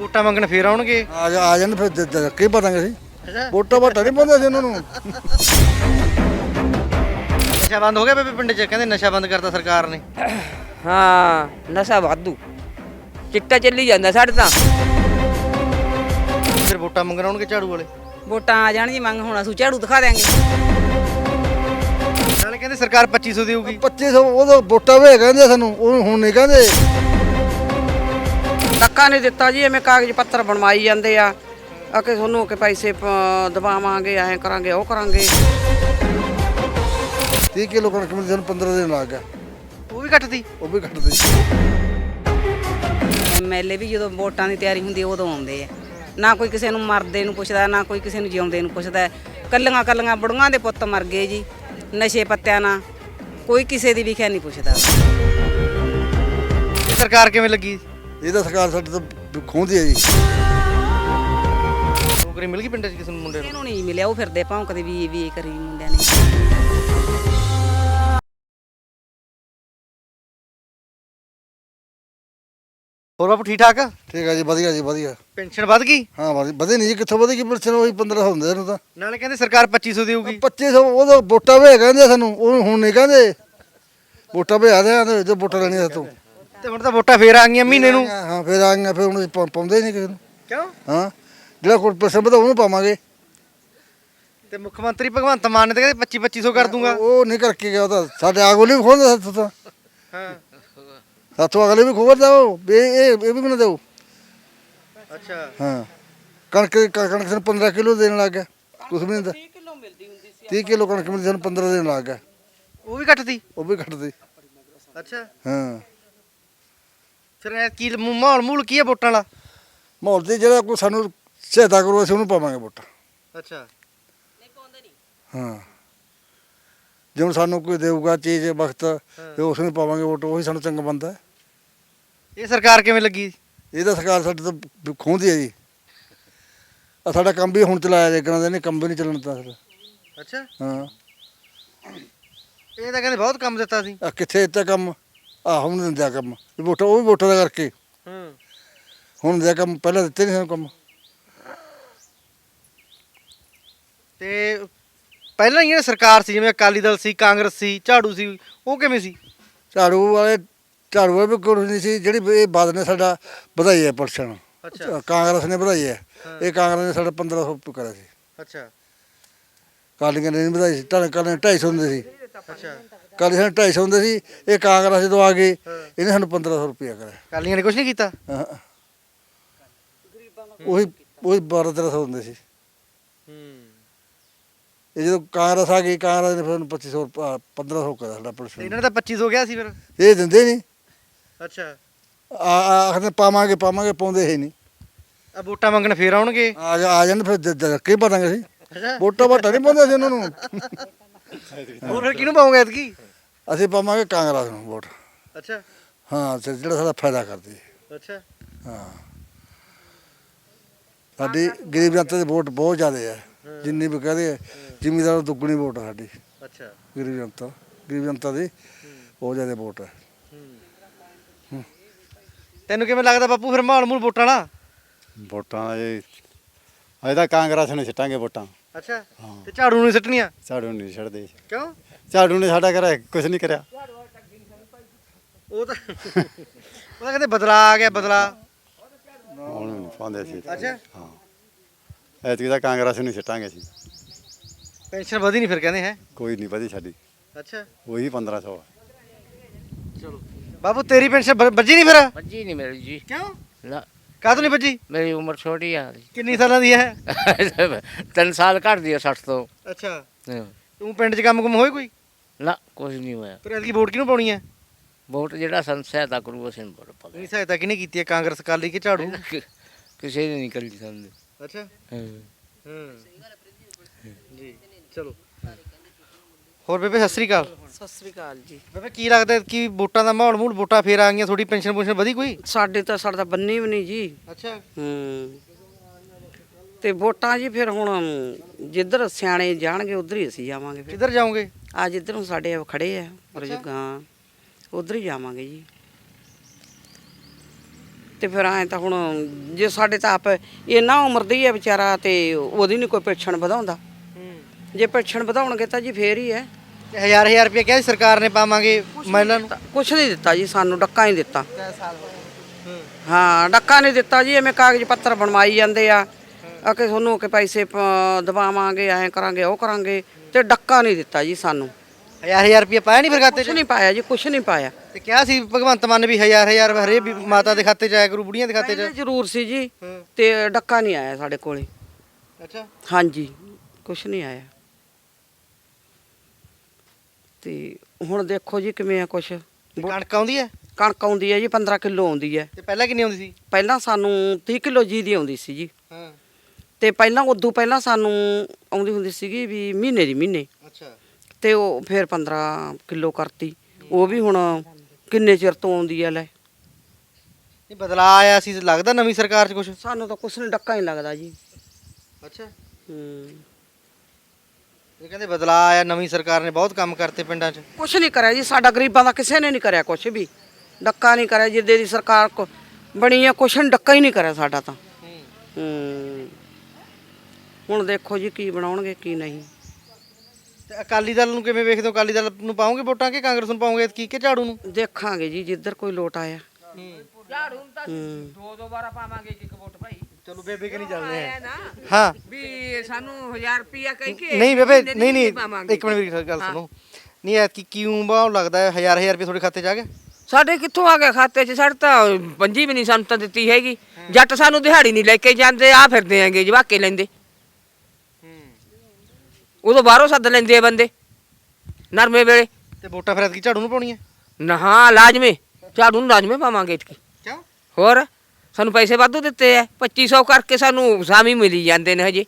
ਵੋਟਾਂ ਮੰਗਣ ਫੇਰ ਆਉਣਗੇ? ਆ ਜਾ ਆ ਜਾਣ ਫਿਰ ਦ- ਦ- ਕੀ ਪਤਾਂਗੇ ਅਸੀਂ? ਵੋਟਾਂ ਵਾਟਾ ਨਹੀਂ ਪਾਉਂਦੇ ਸੀ ਉਹਨਾਂ ਨੂੰ। ਨਸ਼ਾ ਬੰਦ ਹੋ ਗਿਆ ਬੇਬੇ ਪਿੰਡ 'ਚ? ਕਹਿੰਦੇ ਨਸ਼ਾ ਬੰਦ ਕਰਤਾ ਸਰਕਾਰ ਨੇ। ਹਾਂ ਨਸ਼ਾ ਵਾਧੂ। ਚਿੱਟਾ ਚੱਲੀ ਜਾਂਦਾ ਸਾਡੇ ਤਾਂ। ਫਿਰ ਵੋਟਾਂ ਮੰਗਣ ਆਉਣਗੇ ਝਾੜੂ ਵਾਲੇ? ਵੋਟਾਂ ਆ ਜਾਣ ਜੀ ਮੰਗ ਹੁਣ ਅਸੀਂ ਝਾੜੂ ਦਿਖਾ ਦਿਆਂਗੇ। ਨਾਲੇ ਕਹਿੰਦੇ ਸਰਕਾਰ 2500 ਦੇਊਗੀ। 2500 ਉਹਦਾ ਵੋਟਾਂ ਵੇ ਕਹਿੰਦੇ ਸਾਨੂੰ ਉਹ ਹੁਣ ਨਹੀਂ ਕਹਿੰਦੇ। ਧੱਕਾ ਨਹੀਂ ਦਿੱਤਾ ਜੀ ਐਵੇਂ ਕਾਗਜ਼ ਪੱਤਰ ਬਣਵਾਈ ਜਾਂਦੇ ਆ। ਆ ਕਿ ਤੁਹਾਨੂੰ ਕਿ ਪੈਸੇ ਦਬਾਵਾਂਗੇ ਐਂ ਕਰਾਂਗੇ ਉਹ ਕਰਾਂਗੇ। 30 ਕਿਲੋ ਕਣਕ ਮਿਲਦੀ ਸਾਨੂੰ 15 ਦਿਨ ਲੱਗ ਗਿਆ ਉਹ ਵੀ ਕੱਟਦੀ ਉਹ ਵੀ ਘਟਦੀ। ਐਮਐਲਏ ਵੀ ਜਦੋਂ ਵੋਟਾਂ ਦੀ ਤਿਆਰੀ ਹੁੰਦੀ ਉਦੋਂ ਆਉਂਦੇ ਆ। ਨਾ ਕੋਈ ਕਿਸੇ ਨੂੰ ਮਰਦੇ ਨੂੰ ਪੁੱਛਦਾ ਨਾ ਕੋਈ ਕਿਸੇ ਨੂੰ ਜਿਉਂਦੇ ਨੂੰ ਪੁੱਛਦਾ। ਕੱਲੀਆਂ ਕੱਲੀਆਂ ਬੁੜੀਆਂ ਦੇ ਪੁੱਤ ਮਰ ਗਏ ਜੀ ਨਸ਼ੇ ਪੱਤਿਆਂ ਨਾਲ। ਕੋਈ ਕਿਸੇ ਦੀ ਵੀ ਖੈਰ ਨਹੀਂ ਪੁੱਛਦਾ। ਇਹ ਸਰਕਾਰ ਕਿਵੇਂ ਲੱਗੀ? ਇਹ ਤਾਂ ਸਰਕਾਰ ਸਾਡੇ ਤੋਂ ਖੋਹਦੀ ਹੈ ਜੀ। ਨੌਕਰੀ ਮਿਲ ਗਈ ਪਿੰਡ 'ਚ ਕਿਸੇ ਨੂੰ ਮੁੰਡੇ ਨੂੰ? ਇਹਨੂੰ ਨਹੀਂ ਮਿਲਿਆ ਉਹ ਫਿਰਦੇ ਭੌਂਕਦੇ ਵੀ ਵੀ ਇਹ ਕਰੀ ਮੁੰਡਿਆਂ ਨੇ। ਹੋਰ ਬਾਪੂ ਠੀਕ ਠਾਕ? ਠੀਕ ਹੈ ਜੀ ਵਧੀਆ ਜੀ ਵਧੀਆ। ਪੈਨਸ਼ਨ ਵੱਧ ਗਈ? ਹਾਂ ਵਧੀ ਵਧੇ ਨਹੀਂ ਜੀ ਕਿੱਥੋਂ ਵਧੇ ਕੀ ਪਰਸਨ ਉਹੀ 1500 ਹੁੰਦੇ ਇਹਨੂੰ ਤਾਂ। ਨਾਲੇ ਕਹਿੰਦੇ ਸਰਕਾਰ 2500 ਦੇਊਗੀ। 2500 ਉਹਦਾ ਵੋਟਾਂ ਵੇ ਕਹਿੰਦੇ ਸਾਨੂੰ ਉਹ ਹੁਣ ਨਹੀਂ ਕਹਿੰਦੇ। ਵੋਟਾਂ ਵੇ ਆਦੇ ਆ ਜੋ ਵੋਟਾਂ ਲੈਣੀਆਂ ਸਾਤੋਂ। ਤੇ ਹੁਣ ਤਾਂ ਵੋਟਾਂ ਫੇਰ ਆ ਗਈਆਂ ਮਹੀਨੇ ਨੂੰ। ਹਾਂ ਫਿਰ ਆ ਗਈਆਂ ਫਿਰ ਪਾ- ਪਾਉਂਦੇ ਹੀ ਨਹੀਂ ਕਿਸੇ ਨੂੰ। ਕਿਉਂ? ਹਾਂ ਜਿਹੜਾ ਕੋਈ ਵਧਾਉ ਉਹਨੂੰ ਪਾਵਾਂਗੇ। ਤੇ ਮੁੱਖ ਮੰਤਰੀ ਭਗਵੰਤ ਮਾਨ ਨੇ ਤਾਂ ਕਹਿੰਦੇ 25 2500 ਕਰ ਦੂੰਗਾ। ਉਹ ਨਹੀਂ ਕਰਕੇ ਗਿਆ ਉਹ ਤਾਂ ਸਾਡੇ ਆਗੋਲੇ ਵੀ ਖੋਲਦਾ ਸਾਥੋਂ ਤਾਂ। ਹਾਂ। ਸਾਥੋਂ ਅਗਲੇ ਵੀ ਖੋਲਦਾ ਉਹ ਵੀ ਇਹ ਇਹ ਇਹ ਵੀ ਬਣਾ ਦਿਓ। ਅੱਛਾ। ਹਾਂ। ਕਣਕ ਕਣਕ ਸਾਨੂੰ 15 ਕਿਲੋ ਦੇਣ ਲੱਗ ਗਿਆ। ਕੁਛ ਵੀ ਨਹੀਂ ਦਿੰਦਾ 30 ਕਿਲੋ ਮਿਲਦੀ ਹੁੰਦੀ ਸੀ 30 ਕਿਲੋ ਕਣਕ ਮਿਲਦੀ ਸਾਨੂੰ 15 ਦੇਣ ਲੱਗ ਗਿਆ। ਉਹ ਵੀ ਕੱਟਦੀ ਉਹ ਵੀ ਘਟਦੀ। ਅੱਛਾ। ਹਾਂ। ਫਿਰ ਇਹ ਕੀ ਮ- ਮਾਹੌਲ ਮੂਲ ਕੀ ਹੈ ਵੋਟਾਂ ਵਾਲਾ? ਮਾਹੌਲ ਤੇ ਜਿਹੜਾ ਕੋਈ ਸਾਨੂੰ ਸਹਾਇਤਾ ਕਰੂ ਅਸੀਂ ਉਹਨੂੰ ਪਾਵਾਂਗੇ ਵੋਟਾਂ। ਅੱਛਾ। ਹਾਂ। ਸਾਨੂੰ ਕੋਈ ਦੇਊਗਾ ਚੀਜ਼ ਵਕਤ ਤੇ ਉਸ ਨੂੰ ਪਾਵਾਂਗੇ ਵੋਟ ਉਹੀ ਸਾਨੂੰ ਚੰਗਾ ਬੰਦਾ ਇਹ ਸਰਕਾਰ ਕਿਵੇਂ ਲੱਗੀ? ਇਹ ਤਾਂ ਸਰਕਾਰ ਸਾਡੇ ਤੋਂ ਖੋਹਦੀ ਹੈ ਜੀ। ਆ ਸਾਡਾ ਕੰਮ ਵੀ ਹੁਣ ਚਲਾਇਆ ਜੇ ਕਰਾਂ ਨਹੀਂ ਕੰਮ ਵੀ ਨਹੀਂ ਚੱਲਣ ਦਿੱਤਾ ਸਾਡਾ। ਅੱਛਾ। ਹਾਂ। ਇਹ ਤਾਂ ਕਹਿੰਦੇ ਬਹੁਤ ਕੰਮ ਦਿੱਤਾ ਸੀ। ਆ ਕਿੱਥੇ ਇੱਥੇ ਕੰਮ? ਆ ਹੁਣ ਦਿੰਦਿਆ ਕੰਮ। ਇਹ ਵੋਟਾਂ ਉਹ ਵੀ ਵੋਟਾਂ ਦਾ ਕਰਕੇ। ਹੂੰ। ਹੁਣ ਦਿਆ ਕੰਮ ਪਹਿਲਾਂ ਦਿੱਤੇ ਨਹੀਂ ਸਾਨੂੰ ਕੰਮ। ਤੇ ਪਹਿਲਾਂ ਹੀ ਇਹ ਸਰਕਾਰ ਸੀ ਜਿਵੇਂ ਅਕਾਲੀ ਦਲ ਸੀ ਕਾਂਗਰਸ ਸੀ ਝਾੜੂ ਸੀ ਉਹ ਕਿਵੇਂ ਸੀ? ਝਾੜੂ ਵਾਲੇ ਝਾੜੂ ਵਾਲੇ ਵੀ ਕੋਈ ਨਹੀਂ ਸੀ ਜਿਹੜੀ ਇਹ ਬਾਦ ਨੇ ਸਾਡਾ ਵਧਾਈ ਹੈ ਪਰਸਨ ਅੱਛਾ। ਕਾਂਗਰਸ ਨੇ ਵਧਾਈ ਹੈ। ਇਹ ਕਾਂਗਰਸ ਨੇ ਸਾਡਾ 1500 ਕਰਿਆ ਸੀ। ਅੱਛਾ। ਕਾਲੀਆਂ ਨੇ ਨਹੀਂ ਵਧਾਈ ਸੀ ਤਾਂ ਕਾਲੀਆਂ 250 ਹੁੰਦੇ ਸੀ। ਅੱਛਾ। ਕਾਲੀ ਸਾਨੂੰ 250 ਹੁੰਦੇ ਸੀ ਇਹ ਕਾਂਗਰਸ ਜਦੋਂ ਆ ਗਏ ਇਹਨੇ ਸਾਨੂੰ 1500 ਰੁਪਇਆ ਕਰਿਆ। ਕਾਲੀਆਂ ਨੇ ਕੁਝ ਨਹੀਂ ਕੀਤਾ? ਹਾਂ। ਉਹੀ ਉਹੀ 12 1300 ਹੁੰਦੇ ਸੀ। ਹੂੰ। ਇਹ ਜਦੋਂ ਕਾਂਗਰਸ ਆ ਗਈ ਕਾਂਗਰਸ ਨੇ ਫਿਰ ਉਹਨੂੰ 2500 ਰੁਪਇਆ- 1500 ਕਰਿਆ ਸਾਡਾ ਇਹਨਾਂ ਨੇ ਤਾਂ 25 ਹੋ ਗਿਆ ਸੀ ਫਿਰ? ਇਹ ਦਿੰਦੇ ਨਹੀਂ। ਅੱਛਾ। ਆ ਆ- ਆਖਦੇ ਪਾਵਾਂਗੇ ਪਾਵਾਂਗੇ ਪਾਉਂਦੇ ਹੈ ਨਹੀਂ। ਆ ਵੋਟਾਂ ਮੰਗਣ ਫੇਰ ਆਉਣਗੇ? ਆ ਜਾ ਆ ਜਾਣ ਫਿਰ ਦ- ਦ- ਕੀ ਪਤਾਂਗੇ ਅਸੀਂ। ਅੱਛਾ। ਵੋਟਾਂ ਵਾਟਾ ਨਹੀਂ ਪਾਉਂਦੇ ਸੀ ਉਹਨਾਂ ਨੂੰ। ਹੋਰ ਫਿਰ ਕਿਹਨੂੰ ਪਾਉਂਗੇ ਐਤਕੀ? ਅਸੀਂ ਪਾਵਾਂਗੇ ਕਾਂਗਰਸ ਨੂੰ ਵੋਟ। ਅੱਛਾ। ਹਾਂ ਤੇ ਜਿਹੜਾ ਸਾਡਾ ਫਾਇਦਾ ਕਰਦੀ। ਹੈ ਅੱਛਾ। ਹਾਂ। ਸਾਡੀ ਗਰੀਬ ਜਨਤਾ ਦੀ ਵੋਟ ਬਹੁਤ ਜ਼ਿਆਦਾ ਹੈ। ਜਿੰਨੀ ਵੀ ਕਹਦੇ ਜ਼ਿਮੀਦਾਰ ਤੋਂ ਦੁੱਗਣੀ ਵੋਟ ਹੈ ਸਾਡੀ। ਅੱਛਾ। ਗਰੀਬ ਜਨਤਾ ਗਰੀਬ ਜਨਤਾ ਦੀ ਬਹੁਤ ਜ਼ਿਆਦਾ ਵੋਟ ਹੈ। ਤੈਨੂੰ ਕਿਵੇਂ ਲੱਗਦਾ ਬਾਪੂ ਫਿਰ ਮਾਹੌਲ ਮੂਲ ਵੋਟਾਂ ਵਾਲਾ ਵੋਟਾਂ ਇਹ ਅਜੇ ਤਾਂ ਕਾਂਗਰਸ ਨੂੰ ਛੱਟਾਂਗੇ ਵੋਟਾਂ। ਅੱਛਾ ਤੇ ਝਾੜੂ ਨੂੰ ਨੀ ਸਿੱਟਣੀਆਂ? ਝਾੜੂ ਨਹੀਂ ਛੱਡਦੇ। ਕਿਉਂ? ਝਾੜੂ ਨੇ ਸਾਡਾ ਕਰਿਆ ਕੁਝ ਨਹੀਂ ਕਰਿਆ। ਉਹ ਤਾਂ ਉਹ ਤਾਂ ਕਹਿੰਦੇ ਬਦਲਾ ਆ ਗਿਆ ਬਦਲਾ। ਹੁਣ ਨਹੀਂ ਪਾਉਂਦੇ ਸੀ ਅੱਛਾ। ਹਾਂ। ਐਤਕੀ ਤਾਂ ਕਾਂਗਰਸ ਨੂੰ ਛੱਟਾਂਗੇ ਅਸੀਂ। ਪੈਨਸ਼ਨ ਵਧੀ ਨਹੀਂ ਫਿਰ ਕਹਿੰਦੇ ਹੈ? ਕੋਈ ਨਹੀਂ ਵਧੀ ਸਾਡੀ। ਅੱਛਾ। ਉਹੀ 1500 ਆ। ਚਲੋ। ਬਾਬੂ ਤੇਰੀ ਪੈਨਸ਼ਨ ਵੱਜੀ ਨਹੀਂ ਫਿਰ? ਵੱਜੀ ਨਹੀਂ ਮੇਰੀ ਜੀ। ਕਿਉਂ? ਨਾ। ਕਾਹਤੋਂ ਨਹੀਂ ਵੱਜੀ ਮੇਰੀ ਉਮਰ ਛੋਟੀ ਆ ਕਿੰਨੀ ਸਾਲਾਂ ਦੀ ਹੈ? ਤਿੰਨ ਸਾਲ ਘੱਟ ਦੀ ਆ 60 ਤੋਂ। ਅੱਛਾ। ਹਾਂ। ਤੂੰ ਪਿੰਡ 'ਚ ਕੰਮ ਕੁਮ ਹੋਏ ਕੋਈ? ਨਾ ਕੁਝ ਨਹੀਂ ਹੋਇਆ। ਫਿਰ ਐਤਕੀ ਵੋਟ ਕਿਹਨੂੰ ਪਾਉਣੀ ਹੈ? ਵੋਟ ਜਿਹੜਾ ਸਾਨੂੰ ਸਹਾਇਤਾ ਕਰੂ ਅਸੀਂ ਵੋਟ ਨਹੀਂ ਸਹਾਇਤਾ ਕਿਹਨੇ ਕੀਤੀ ਹੈ? ਕਾਂਗਰਸ ਅਕਾਲੀ ਕਿ ਝਾੜੂ? ਕਿਸੇ ਨੇ ਨਹੀਂ ਕਰੀ ਸਾਨੂੰ। ਅੱਛਾ। ਹਾਂ। ਹੂੰ। ਜੀ ਚਲੋ। ਹੋਰ ਬੇਬੇ ਸਤਿ ਸ੍ਰੀ ਅਕਾਲ। ਸਤਿ ਸ੍ਰੀ ਅਕਾਲ ਜੀ। ਬੇਬੇ ਕੀ ਲੱਗਦਾ ਕਿ ਵੋਟਾਂ ਦਾ ਮਾਹੌਲ ਮੂਲ ਵੋਟਾਂ ਫੇਰ ਆ ਗਈਆਂ ਥੋੜੀ ਪੈਨਸ਼ਨ ਪੁਨਸ਼ਨ ਵਧੀ ਕੋਈ? ਸਾਡੇ ਤਾਂ ਸਾਡਾ ਬੰਨੀ ਵੀ ਨਹੀਂ ਜੀ। ਅੱਛਾ। ਹੂੰ। ਤੇ ਵੋਟਾਂ ਜੀ ਫਿਰ ਹੁਣ ਜਿੱਧਰ ਸਿਆਣੇ ਜਾਣਗੇ ਉਧਰ ਹੀ ਅਸੀਂ ਜਾਵਾਂਗੇ ਫਿਰ। ਕਿੱਧਰ ਜਾਓਗੇ? ਆ ਜਿੱਧਰ ਨੂੰ ਸਾਡੇ ਖੜੇ ਆ ਬਜ਼ੁਰਗਾਂ ਉਧਰ ਹੀ ਜਾਵਾਂਗੇ ਜੀ। ਤੇ ਫਿਰ ਐ ਤਾਂ ਹੁਣ ਜੇ ਸਾਡੇ ਤਾਂ ਆਪ ਇੰਨਾ ਉਮਰ ਦੀ ਹੈ ਵਿਚਾਰਾ ਤੇ ਉਹਦੀ ਨਹੀਂ ਕੋਈ ਪੈਨਸ਼ਨ ਵਧਾਉਂਦਾ। ਜੇ ਪੈਨਸ਼ਨ ਵਧਾਉਣਗੇ ਤਾਂ ਜੀ ਫੇਰ ਹੀ ਹੈ ਤੇ ਹਜ਼ਾਰ ਹਜ਼ਾਰ ਰੁਪਏ ਕਿਹਾ ਸੀ ਸਰਕਾਰ ਨੇ ਪਾਵਾਂਗੇ ਮਹਿਲਾ ਨੂੰ ਕੁਛ ਨਹੀਂ ਦਿੱਤਾ ਜੀ ਸਾਨੂੰ ਡੱਕਾ ਹੀ ਦਿੱਤਾ। ਹਾਂ ਡੱਕਾ ਨਹੀਂ ਦਿੱਤਾ ਜੀ ਐਵੇਂ ਕਾਗਜ਼ ਪੱਤਰ ਬਣਵਾਈ ਜਾਂਦੇ ਆ। ਆ ਕਿ ਤੁਹਾਨੂੰ ਕਿ ਪੈਸੇ ਦਬਾਵਾਂਗੇ ਐ ਕਰਾਂਗੇ ਉਹ ਕਰਾਂਗੇ ਤੇ ਡੱਕਾ ਨਹੀਂ ਦਿੱਤਾ ਜੀ ਸਾਨੂੰ। ਹਜ਼ਾਰ ਹਜ਼ਾਰ ਰੁਪਏ ਪਾਇਆ ਨਹੀਂ ਫਿਰ ਖਾਤੇ ਕੁਛ 'ਚ? ਨਹੀਂ ਪਾਇਆ ਜੀ ਕੁਛ ਨਹੀਂ ਪਾਇਆ। ਤੇ ਕਿਹਾ ਸੀ ਭਗਵੰਤ ਮਾਨ ਵੀ ਹਜ਼ਾਰ ਹਜ਼ਾਰ ਹਰੇ ਮਾਤਾ ਦੇ ਖਾਤੇ 'ਚ ਆਇਆ ਕਰੂ ਬੁੜੀਆਂ ਦੇ ਖਾਤੇ 'ਚ? ਜ਼ਰੂਰ ਸੀ ਜੀ। ਤੇ ਡੱਕਾ ਨਹੀਂ ਆਇਆ ਸਾਡੇ ਕੋਲੇ। ਅੱਛਾ। ਹਾਂਜੀ ਕੁਛ ਨਹੀਂ ਆਇਆ। ਤੇ ਹੁਣ ਦੇਖੋ ਜੀ ਕਿਵੇਂ ਆ ਕੁਛ। ਤੇ ਕਣਕ ਆਉਂਦੀ ਹੈ? ਕਣਕ ਆਉਂਦੀ ਹੈ ਜੀ 15 ਕਿਲੋ ਆਉਂਦੀ ਹੈ। ਤੇ ਪਹਿਲਾਂ ਕਿੰਨੀ ਆਉਂਦੀ ਸੀ? ਪਹਿਲਾਂ ਸਾਨੂੰ 30 ਕਿਲੋ ਜੀ ਦੀ ਆਉਂਦੀ ਸੀ ਜੀ। ਹਾਂ। ਤੇ ਪਹਿਲਾਂ ਉਦੋਂ ਪਹਿਲਾਂ ਸਾਨੂੰ ਆਉਂਦੀ ਹੁੰਦੀ ਸੀਗੀ ਵੀ ਮਹੀਨੇ ਦੀ ਮਹੀਨੇ। ਅੱਛਾ। ਤੇ ਉਹ ਫਿਰ 15 ਕਿਲੋ ਕਰਤੀ। ਉਹ ਵੀ ਹੁਣ ਕਿੰਨੇ ਚਿਰ ਤੋਂ ਆਉਂਦੀ ਹੈ ਲੈ। ਨਹੀਂ ਬਦਲਾ ਆਇਆ ਸੀ ਲੱਗਦਾ ਨਵੀਂ ਸਰਕਾਰ 'ਚ ਕੁਝ ਸਾਨੂੰ ਤਾਂ ਕੁਛ ਨਹੀਂ ਡੱਕਾ ਹੀ ਲੱਗਦਾ ਜੀ। ਅੱਛਾ। ਹੂੰ। ਇਹ ਕਹਿੰਦੇ ਬਦਲਾ ਆਇਆ ਨਵੀਂ ਸਰਕਾਰ ਨੇ ਬਹੁਤ ਕੰਮ ਕਰਤੇ ਪਿੰਡਾਂ 'ਚ। ਕੁਛ ਨਹੀਂ ਕਰਿਆ ਜੀ ਸਾਡਾ ਗਰੀਬਾਂ ਦਾ ਕਿਸੇ ਨੇ ਨਹੀਂ ਕਰਿਆ ਕੁਛ ਵੀ। ਡੱਕਾ ਨਹੀਂ ਕਰਿਆ ਜਿੱਦੇ ਦੀ ਸਰਕਾਰ ਕੋ ਬਣੀ ਹੈ ਕੁਛ ਨੇ ਡੱਕਾ ਹੀ ਨਹੀਂ ਕਰਿਆ ਸਾਡਾ ਤਾਂ। ਹੂੰ। ਹੁਣ ਦੇਖੋ ਜੀ ਕੀ ਬਣਾਉਣਗੇ ਕੀ ਨਹੀਂ। ਤੇ ਅਕਾਲੀ ਦਲ ਨੂੰ ਕਿਵੇਂ ਵੇਖਦੇ ਹੋ? ਅਕਾਲੀ ਦਲ ਨੂੰ ਪਾਉਂਗੇ ਵੋਟਾਂ ਕਿ ਕਾਂਗਰਸ ਨੂੰ ਪਾਉਂਗੇ? ਕੀ ਕਿ ਝਾੜੂ ਨੂੰ? ਦੇਖਾਂਗੇ ਜੀ ਜਿੱਧਰ ਕੋਈ ਲੋਟ ਆਇਆ। ਝਾੜੂ ਤਾਂ ਹੂੰ। ਦੋ ਦੋ ਵਾਰਾ ਪਾਵਾਂਗੇ ਇੱਕ ਵੋਟ ਭਾਈ। ਚਲੋ ਬੇਬੇ ਕਿ ਨਹੀਂ ਚੱਲਦੇ ਆ। ਹਾਂ। ਵੀ ਸਾਨੂੰ 1000 ਰੁਪਿਆ ਕਹਿ ਕੇ ਨਹੀਂ ਬੇਬੇ ਨਹੀਂ ਨਹੀਂ ਇੱਕ ਮਿੰਟ ਮੇਰੀ ਗੱਲ ਸੁਣੋ। ਨਹੀਂ ਐਤਕੀ ਕਿਉਂ ਬਾਹ ਲੱਗਦਾ ਹੈ? ਹਜ਼ਾਰ ਹਜ਼ਾਰ ਰੁਪਏ ਤੁਹਾਡੇ ਖਾਤੇ 'ਚ ਆ ਗਿਆ ਸਾਡੇ ਕਿੱਥੋਂ ਆ ਗਿਆ ਖਾਤੇ 'ਚ? ਸਾਡੇ ਤਾਂ ਪੰਜੀ ਵੀ ਨਹੀਂ ਸਾਨੂੰ ਤਾਂ ਦਿੱਤੀ ਹੈਗੀ। ਜੱਟ ਸਾਨੂੰ ਦਿਹਾੜੀ ਨਹੀਂ ਲੈ ਕੇ ਜਾਂਦੇ ਆ ਫਿਰਦੇ ਆਂਗੇ ਜਵਾਕੇ ਲੈਂਦੇ। ਉਦੋਂ ਬਾਹਰੋਂ ਸੱਦ ਲੈਂਦੇ ਆ ਬੰਦੇ ਨਰਮੇ ਵੇਲੇ। ਤੇ ਵੋਟਾਂ ਫਿਰ ਐਤਕੀ ਝਾੜੂ ਨੂੰ ਪਾਉਣੀਆਂ? ਨਾ ਹਾਂ ਲਾਜ਼ਮੀ। ਝਾੜੂ ਨੂੰ ਲਾਜ਼ਮੀ ਪਾਵਾਂਗੇ ਇਤਕੀ ਕਿਉਂ? ਹੋਰ? ਸਾਨੂੰ ਪੈਸੇ ਵਾਧੂ ਦਿੱਤੇ ਆ 2500 ਕਰਕੇ ਸਾਨੂੰ ਸਾਮੀ ਮਿਲੀ ਜਾਂਦੇ ਨੇ ਹਜੇ।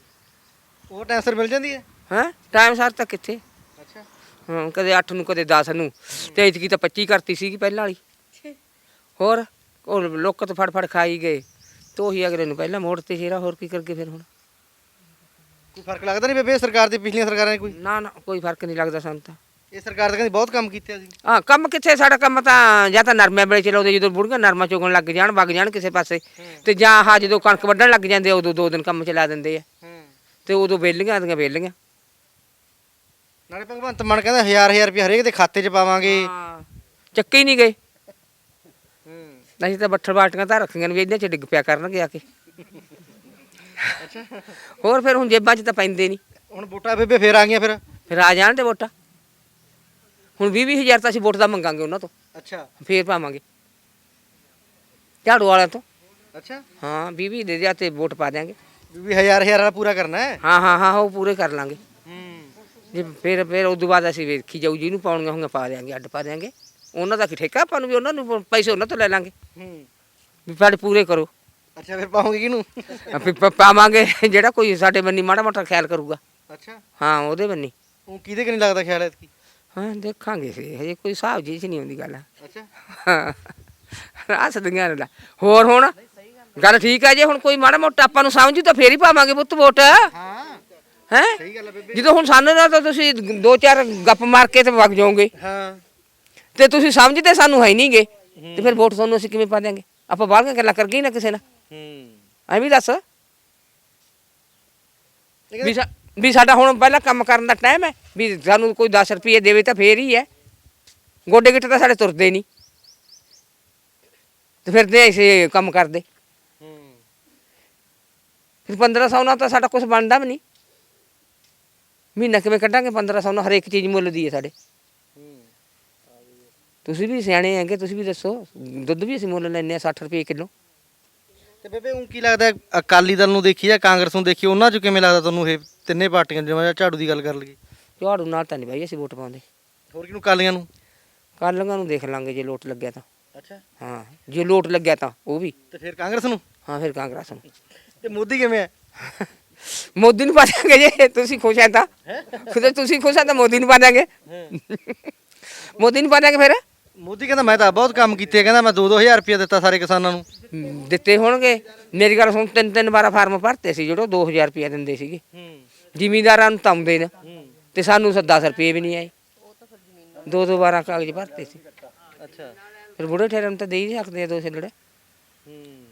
ਉਹ ਟਾਈਮ ਸਿਰ ਮਿਲ ਜਾਂਦੀ ਹੈ ਹਾਂ? ਟਾਈਮ ਸਾਰ ਤਾਂ ਕਿੱਥੇ? ਅੱਛਾ। ਹਾਂ ਕਦੇ 8 ਨੂੰ ਕਦੇ 10 ਨੂੰ। ਤੇ ਇਤਕੀ ਤਾਂ 25 ਕਰਤੀ ਸੀਗੀ ਪਹਿਲਾਂ ਵਾਲੀ। ਹੋਰ ਉਹ ਲੋਕ ਤਾਂ ਫੜ ਫੜ ਖਾਈ ਗਏ। ਤੋ ਹੀ ਅਗਲੇ ਨੂੰ ਪਹਿਲਾਂ ਮੋੜ ਤੇ ਸ਼ੇਰਾ ਹੋਰ ਕੀ ਕਰਗੇ ਫਿਰ ਹੁਣ? ਕੋਈ ਫ਼ਰਕ ਲੱਗਦਾ ਨਹੀਂ ਬੇਬੇ ਸਰਕਾਰ ਦੀ ਪਿਛਲੀਆਂ ਸਰਕਾਰਾਂ ਨੇ ਕੋਈ? ਨਾ ਨਾ ਕੋਈ ਫ਼ਰਕ ਨਹੀਂ ਲੱਗਦਾ ਸਾਨੂੰ ਤਾਂ। ਇਹ ਸਰਕਾਰ ਤਾਂ ਕਹਿੰਦੀ ਬਹੁਤ ਕੰਮ ਕੀਤੇ ਅਸੀਂ ਹਾਂ ਕੰਮ ਕਿੱਥੇ? ਸਾਡਾ ਕੰਮ ਤਾਂ ਜਾਂ ਤਾਂ ਨਰਮੇ ਵੇਲੇ ਚਲਾਉਂਦੇ ਜਦੋਂ ਬੁੜੀਆਂ ਨਰਮਾ ਚੁਗਣ ਲੱਗ ਜਾਣ ਵਗ ਜਾਣ ਕਿਸੇ ਪਾਸੇ। ਤੇ ਜਾਂ ਆਹ ਜਦੋਂ ਕਣਕ ਵੱਢਣ ਲੱਗ ਜਾਂਦੇ ਆ, ਉਦੋਂ ਦੋ ਦਿਨ ਕੰਮ ਚਲਾ ਦਿੰਦੇ ਆ। ਹੂੰ। ਤੇ ਉਦੋਂ ਵੇਲੀਆਂ ਦੀਆਂ ਵੇਲੀਆਂ ਨਾਲੇ ਭਗਵੰਤ ਮਾਨ ਕਹਿੰਦਾ ਹਜ਼ਾਰ ਹਜ਼ਾਰ ਰੁਪਏ ਹਰੇਕ ਦੇ ਖਾਤੇ 'ਚ ਪਾਵਾਂਗੇ। ਹਾਂ ਚੱਕੇ ਹੀ ਨਹੀਂ ਗਏ। ਹੂੰ। ਅਸੀਂ ਤਾਂ ਬੱਠਲ ਬਾਟੀਆਂ ਤਾਂ ਰੱਖੀਆਂ ਨੇ ਵੀ ਇਹਨਾਂ ਚ ਡਿੱਗ ਪਿਆ ਕਰਨਗੇ ਆ ਕੇ। ਹੋਰ ਫਿਰ ਹੁਣ ਜੇਬਾਂ 'ਚ ਤਾਂ ਪੈਂਦੇ ਨਹੀਂ। ਹੁਣ ਵੋਟਾਂ ਬੇਬੇ ਫੇਰ ਆ ਗਈਆਂ ਫਿਰ। ਫਿਰ ਆ ਜਾਣ ਤੇ ਵੋਟਾਂ। ਹੁਣ 20 ਹਜ਼ਾਰ ਤਾਂ ਅਸੀਂ ਵੋਟ ਦਾ ਮੰਗਾਂਗੇ ਉਹਨਾਂ ਤੋਂ। ਅੱਛਾ। ਫੇਰ ਪਾਵਾਂਗੇ। ਝਾੜੂ ਵਾਲਿਆਂ ਤੋਂ। ਅੱਛਾ। ਹਾਂ 20 ਦੇ ਦਿਆ ਤੇ ਵੋਟ ਪਾ ਦਿਆਂਗੇ। ਵੀ ਹਜ਼ਾਰ ਹਜ਼ਾਰ ਵਾਲਾ ਪੂਰਾ ਕਰਨਾ ਹੈ? ਹਾਂ ਹਾਂ ਹਾਂ ਉਹ ਪੂਰੇ ਕਰ ਲਾਂਗੇ। ਹੂੰ। ਜੇ ਫਿਰ ਫਿਰ ਉਸ ਤੋਂ ਬਾਅਦ ਅਸੀਂ ਵੇਖੀ ਜਾਊ ਜਿਹਨੂੰ ਪਾਉਣੀਆਂ ਹੋਣਗੀਆਂ ਪਾ ਦਿਆਂਗੇ ਅੱਡ ਪਾ ਦਿਆਂਗੇ। ਉਹਨਾਂ ਦਾ ਕੀ ਠੇਕਾ ਆਪਾਂ ਨੂੰ ਵੀ ਉਹਨਾਂ ਨੂੰ ਪੈਸੇ ਉਹਨਾਂ ਤੋਂ ਲੈ ਲਾਂਗੇ। ਹੂੰ। ਵੀ ਸਾਡੇ ਪੂਰੇ ਕਰੋ। ਅੱਛਾ ਫਿਰ ਪਾਉਂਗੇ ਕਿਹਨੂੰ? ਆਪੇ ਪ- ਪਾਵਾਂਗੇ। ਜਿਹੜਾ ਕੋਈ ਸਾਡੇ ਬੰਨੀ ਮਾੜਾ ਮੋਟਾ ਖਿਆਲ ਕਰੂਗਾ। ਅੱਛਾ। ਹਾਂ ਉਹਦੇ ਬੰਨੀ। ਉਹ ਕਿਹਦੇ ਕਿ ਨਹੀਂ ਲੱਗਦਾ ਖਿਆਲ ਐਤਕੀ? ਹਾਂ ਦੇਖਾਂਗੇ। ਫਿਰ ਹਜੇ ਕੋਈ ਹਿਸਾਬ ਜੀ ਚ ਨਹੀਂ ਆਉਂਦੀ ਗੱਲ। ਅੱਛਾ। ਹਾਂ। ਹੱਸਦੀਆਂ ਨੇ ਲੈ ਹੋਰ ਹੁਣ? ਗੱਲ ਠੀਕ ਹੈ ਜੇ ਹੁਣ ਕੋਈ ਮਾੜਾ ਮੋਟਾ ਆਪਾਂ ਨੂੰ ਸਮਝੂ ਤਾਂ ਫੇਰ ਹੀ ਪਾਵਾਂਗੇ ਪੁੱਤ ਵੋਟ। ਹਾਂ। ਹੈ? ਸਹੀ ਗੱਲ ਹੈ ਬੇਬੇ। ਜਦੋਂ ਹੁਣ ਸਾਨੂੰ ਨਾਲ ਤਾਂ ਤੁਸੀਂ ਦੋ ਚਾਰ ਗੱਪ ਮਾਰ ਕੇ ਤੇ ਵਗ ਜਾਓਗੇ। ਹਾਂ। ਤੇ ਤੁਸੀਂ ਸਮਝਦੇ ਸਾਨੂੰ ਹੈ ਨਹੀਂਗੇ ਤੇ ਫਿਰ ਵੋਟ ਤੁਹਾਨੂੰ ਅਸੀਂ ਕਿਵੇਂ ਪਾ ਦਿਆਂਗੇ? ਆਪਾਂ ਬਾਹਲੀਆਂ ਗੱਲਾਂ ਕਰ ਗਏ ਨਾ ਕਿਸੇ ਨਾਲ। ਹੂੰ। ਐਵੇਂ ਦੱਸ। ਵੀ ਸਾ- ਵੀ ਸਾਡਾ ਹੁਣ ਪਹਿਲਾਂ ਕੰਮ ਕਰਨ ਦਾ ਟਾਈਮ ਹੈ, ਵੀ ਸਾਨੂੰ ਕੋਈ 10 ਰੁਪਏ ਦੇਵੇ ਤਾਂ ਫੇਰ ਹੀ ਹੈ। ਗੋਡੇ ਗਿੱਟੇ ਤਾਂ ਸਾਡੇ ਤੁਰਦੇ ਨਹੀਂ। ਤੇ ਫਿਰ ਦੇ ਐਸੇ ਕੰਮ ਕਰਦੇ। ਹੂੰ ਫਿਰ 1500 ਨਾਲ ਤਾਂ ਸਾਡਾ ਕੁਝ ਬਣਦਾ ਵੀ ਨਹੀਂ। ਮਹੀਨਾ ਕਿਵੇਂ ਕੱਢਾਂਗੇ 1500 ਨਾਲ ਹਰੇਕ ਚੀਜ਼ ਮੁੱਲ ਦੀ ਹੈ ਸਾਡੇ। ਤੁਸੀਂ ਵੀ ਸਿਆਣੇ ਹੈਗੇ, ਤੁਸੀਂ ਵੀ ਦੱਸੋ, ਦੁੱਧ ਵੀ ਅਸੀਂ ਮੁੱਲ ਲੈਂਦੇ ਆ 60 ਰੁਪਏ ਕਿਲੋ। ਤੇ ਬੇਬੇ ਉਹ ਕੀ ਲੱਗਦਾ ਅਕਾਲੀ ਦਲ ਨੂੰ ਦੇਖੀ ਜਾਂ ਕਾਂਗਰਸ ਨੂੰ ਦੇਖੀ, ਉਹਨਾਂ 'ਚ ਕਿਵੇਂ ਲੱਗਦਾ ਤੁਹਾਨੂੰ ਇਹ ਤਿੰਨੇ ਪਾਰਟੀਆਂ ਜਿਵੇਂ ਝਾੜੂ ਦੀ ਗੱਲ ਕਰ ਲਈਏ। ਝਾੜੂ ਨਾਲ ਤਾਂ ਨਹੀਂ ਬਾਈ ਅਸੀਂ ਵੋਟ ਪਾਉਂਦੇ। ਹੋਰ ਕਿਹਨੂੰ? ਕਾਲੀਆਂ ਨੂੰ? ਕਾਲੀਆਂ ਨੂੰ ਦੇਖ ਲਾਂਗੇ ਜੇ ਲੋਟ ਲੱਗਿਆ ਤਾਂ। ਅੱਛਾ। ਹਾਂ ਜੇ ਲੋਟ ਲੱਗਿਆ ਤਾਂ ਉਹ ਵੀ। ਤੇ ਫਿਰ ਕਾਂਗਰਸ ਨੂੰ? ਹਾਂ ਫਿਰ ਕਾਂਗਰਸ ਨੂੰ। ਤੇ ਮੋਦੀ ਕਿਵੇਂ ਹੈ? ਮੋਦੀ ਨੂੰ ਪਾ ਦਾਂਗੇ ਜੇ ਤੁਸੀਂ ਖੁਸ਼ ਹੈ ਤਾਂ। ਖੁਦ ਤੁਸੀਂ ਖੁਸ਼ ਹੈ ਤਾਂ ਮੋਦੀ ਨੂੰ ਪਾ ਦਾਂਗੇ ਮੋਦੀ ਨੂੰ ਪਾ ਦਾਂਗੇ ਫਿਰ। ਮੋਦੀ ਕਹਿੰਦਾ ਮੈਂ ਤਾਂ ਬਹੁਤ ਕੰਮ ਕੀਤੇ ਕਹਿੰਦਾ ਮੈਂ 2-2000 ਰੁਪਏ ਦਿੱਤਾ ਸਾਰੇ ਕਿਸਾਨਾਂ ਨੂੰ। ਦਿੱਤੇ ਹੋਣਗੇ। ਮੇਰੀ ਗੱਲ ਸੁਣ ਤਿੰਨ ਤਿੰਨ ਵਾਰਾ ਫਾਰਮ ਭਰਤੇ ਸੀ ਜਿਹੜੋ 2000 ਰੁਪਏ ਦਿੰਦੇ ਸੀਗੇ। ਜ਼ਿਮੀਂਦਾਰਾਂ ਨੂੰ ਤਾਂ ਆਉਂਦੇ ਨੇ ਤੇ ਸਾਨੂੰ ਤਾਂ 10 ਰੁਪਏ ਵੀ ਨਹੀਂ ਆਏ। ਦੋ ਦੋ ਵਾਰਾ ਕਾਗਜ਼ ਭਰਤੇ ਸੀ। ਅੱਛਾ। ਫਿਰ ਬੁੜੇ ਠੇਰੇ ਨੂੰ ਤਾਂ ਦੇ ਹੀ ਨਹੀਂ ਸਕਦੇ ਦੋ ਸਿਲੜੇ। ਹੂੰ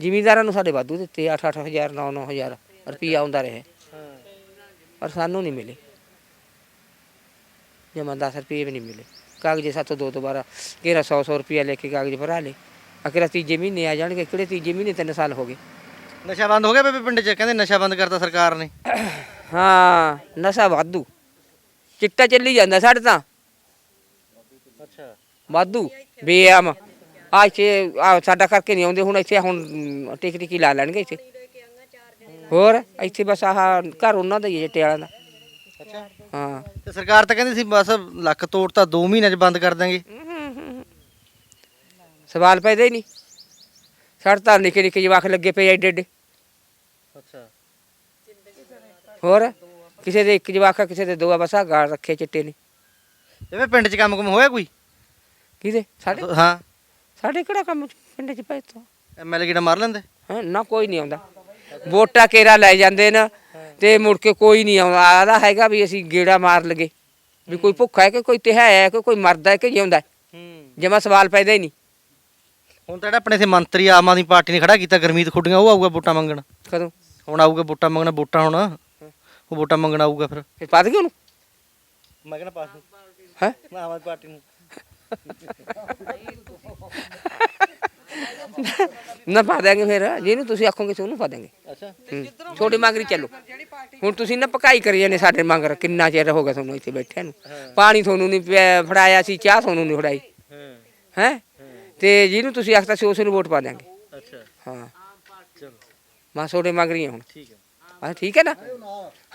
ਜ਼ਿਮੀਂਦਾਰਾਂ ਨੂੰ ਸਾਡੇ ਵਾਧੂ ਦਿੱਤੇ 8-8000 9-9000 ਰੁਪਈਆ ਆਉਂਦਾ ਰਹੇ। ਪਰ ਸਾਨੂੰ ਨਹੀਂ ਮਿਲੇ। ਜਮਾ 10 ਰੁਪਏ ਵੀ ਨਹੀਂ ਮਿਲੇ। ਕਾਗਜ਼ੇ ਸਾਤੋਂ ਦੋ ਦੁਬਾਰਾ ਕਿਹੜਾ 100 100 ਰੁਪਈਆ ਲੈ ਕੇ ਕਾਗਜ਼ ਭਰਾ ਲੇ ਅਕਰਾ ਤੀਜੇ ਮਹੀਨੇ ਆ ਜਾਣਗੇ ਕਿਹੜੇ ਤੀਜੇ ਮਹੀਨੇ ਤਿੰਨ ਸਾਲ ਹੋ ਗਏ। ਨਸ਼ਾ ਬੰਦ ਹੋ ਗਿਆ ਬੇਬੇ ਪਿੰਡ 'ਚ? ਕਹਿੰਦੇ ਨਸ਼ਾ ਬੰਦ ਕਰਤਾ ਸਰਕਾਰ ਨੇ। ਹਾਂ ਨਸ਼ਾ ਵਾਧੂ। ਚਿੱਟਾ ਚੱਲੀ ਜਾਂਦਾ ਸਾਡੇ ਤਾਂ। ਅੱਛਾ। ਵਾਧੂ ਬੇਆਮ। ਆ ਇੱਥੇ ਆ ਸਾਡਾ ਕਰਕੇ ਨਹੀਂ ਆਉਂਦੇ ਹੁਣ ਇੱਥੇ ਹੁਣ ਟਿਕ ਟਿਕੀ ਲਾ ਲੈਣਗੇ ਇੱਥੇ। ਹੋਰ ਇੱਥੇ ਬਸ ਆਹ ਘਰ ਉਹਨਾਂ ਦਾ ਹੀ ਹੈ ਜੱਟੇ ਵਾਲਿਆਂ ਦਾ। ਅੱਛਾ। ਹਾਂ। ਤੇ ਸਰਕਾਰ ਤਾਂ ਕਹਿੰਦੀ ਸੀ ਬਸ ਲੱਕ ਤੋੜਤਾ 2 ਮਹੀਨਿਆਂ 'ਚ ਬੰਦ ਕਰ ਦਾਂਗੇ ਸਵਾਲ ਪੈਦਾ ਹੀ ਨਹੀਂ। ਸਾਡੇ ਤਾਂ ਨਿੱਕੇ ਨਿੱਕੇ ਜਵਾਕ ਲੱਗੇ ਪਏ ਐਡੇ ਐਡੇ ਅੱਛਾ ਹੋਰ? ਕਿਸੇ ਦੇ ਇੱਕ ਜਵਾਕ ਆ ਕਿਸੇ ਦੇ ਦੋ ਆ ਬਸ ਆ ਗਾਲ ਰੱਖੇ ਚਿੱਟੇ ਨੇ। ਬੇਬੇ ਪਿੰਡ 'ਚ ਕੰਮ ਕੁਮ ਹੋਇਆ ਕੋਈ? ਕਿਹਦੇ? ਸਾਡੇ? ਹਾਂ। ਸਾਡੇ ਕਿਹੜਾ ਕੰਮ ਪਿੰਡ 'ਚ ਪਏ ਤੋਂ ਐਮਐਲਏ ਕਿਹੜਾ ਮਾਰ ਲੈਂਦੇ? ਹਾਂ ਨਾ ਕੋਈ ਨਹੀਂ ਆਉਂਦਾ। ਵੋਟਾਂ ਕੇਰਾ ਲੈ ਜਾਂਦੇ ਨਾ ਤੇ ਮੁੜ ਕੇ ਕੋਈ ਨਹੀਂ ਆਉਂਦਾ। ਆਦਾ ਹੈਗਾ ਵੀ ਅਸੀਂ ਗੇੜਾ ਮਾਰ ਲਗੇ ਵੀ ਕੋਈ ਭੁੱਖਾ ਹੈ ਕਿ ਕੋਈ ਤਿਹਾ ਹੈ ਕਿ ਕੋਈ ਮਰਦਾ ਹੈ ਕਿ ਜਿਉਂਦਾ ਹੈ ਹੂੰ। ਜਮਾ ਸਵਾਲ ਪੈਦਾ ਹੀ ਨਹੀਂ। ਹੁਣ ਤਾਂ ਜਿਹੜਾ ਆਪਣੇ ਇੱਥੇ ਮੰਤਰੀ ਆਮ ਆਦਮੀ ਪਾਰਟੀ ਨੇ ਖੜਾ ਕੀਤਾ ਗਰਮੀਤ ਖੁੱਡੀਆਂ ਉਹ ਆਊਗਾ ਵੋਟਾਂ ਮੰਗਣ। ਕਦੋਂ? ਹੁਣ ਆਊਗਾ ਵੋਟਾਂ ਮੰਗਣ ਵੋਟਾਂ ਹੁਣ ਉਹ ਵੋਟਾਂ ਮੰਗਣ ਆਊਗਾ ਫਿਰ? ਫਿਰ ਪਾ ਦਗੇ ਉਹਨੂੰ? ਮੈਂ ਕਹਿੰਦਾ ਪਾਸ ਹੈ? ਆਮ ਆਦਮੀ ਪਾਰਟੀ ਨੂੰ। ਨਾ ਪਾ ਦਾਂਗੇ ਫਿਰ। ਜਿਹਨੂੰ ਤੁਸੀਂ ਆਖੋਗੇ ਉਹਨੂੰ ਪਾ ਦਾਂਗੇ ਅੱਛਾ। ਛੋਟੀ ਮੰਗਰੀ ਚੱਲੋ। ਹੁਣ ਤੁਸੀਂ ਨਾ ਪਕਾਈ ਕਰੀ ਜਾਂਦੇ ਸਾਡੇ ਮੰਗਰ ਕਿੰਨਾ ਚਿਰ ਹੋ ਗਿਆ ਤੁਹਾਨੂੰ ਇੱਥੇ ਬੈਠਿਆਂ ਨੂੰ? ਪਾਣੀ ਤੁਹਾਨੂੰ ਨਹੀਂ ਫੜਾਇਆ ਸੀ ਚਾਹ ਤੁਹਾਨੂੰ ਨਹੀਂ ਫੜਾਈ। ਹਾਂ। ਹੈ? ਤੇ ਜਿਹਨੂੰ ਤੁਸੀਂ ਆਖਤਾ ਸੀ ਉਸ ਨੂੰ ਵੋਟ ਪਾ ਦਾਂਗੇ ਅੱਛਾ। ਹਾਂ। ਚਲੋ। ਮੈਂ ਛੋਟੇ ਮੰਗਰੀ ਹੁਣ। ਠੀਕ ਹੈ। ਆ ਠੀਕ ਹੈ ਨਾ?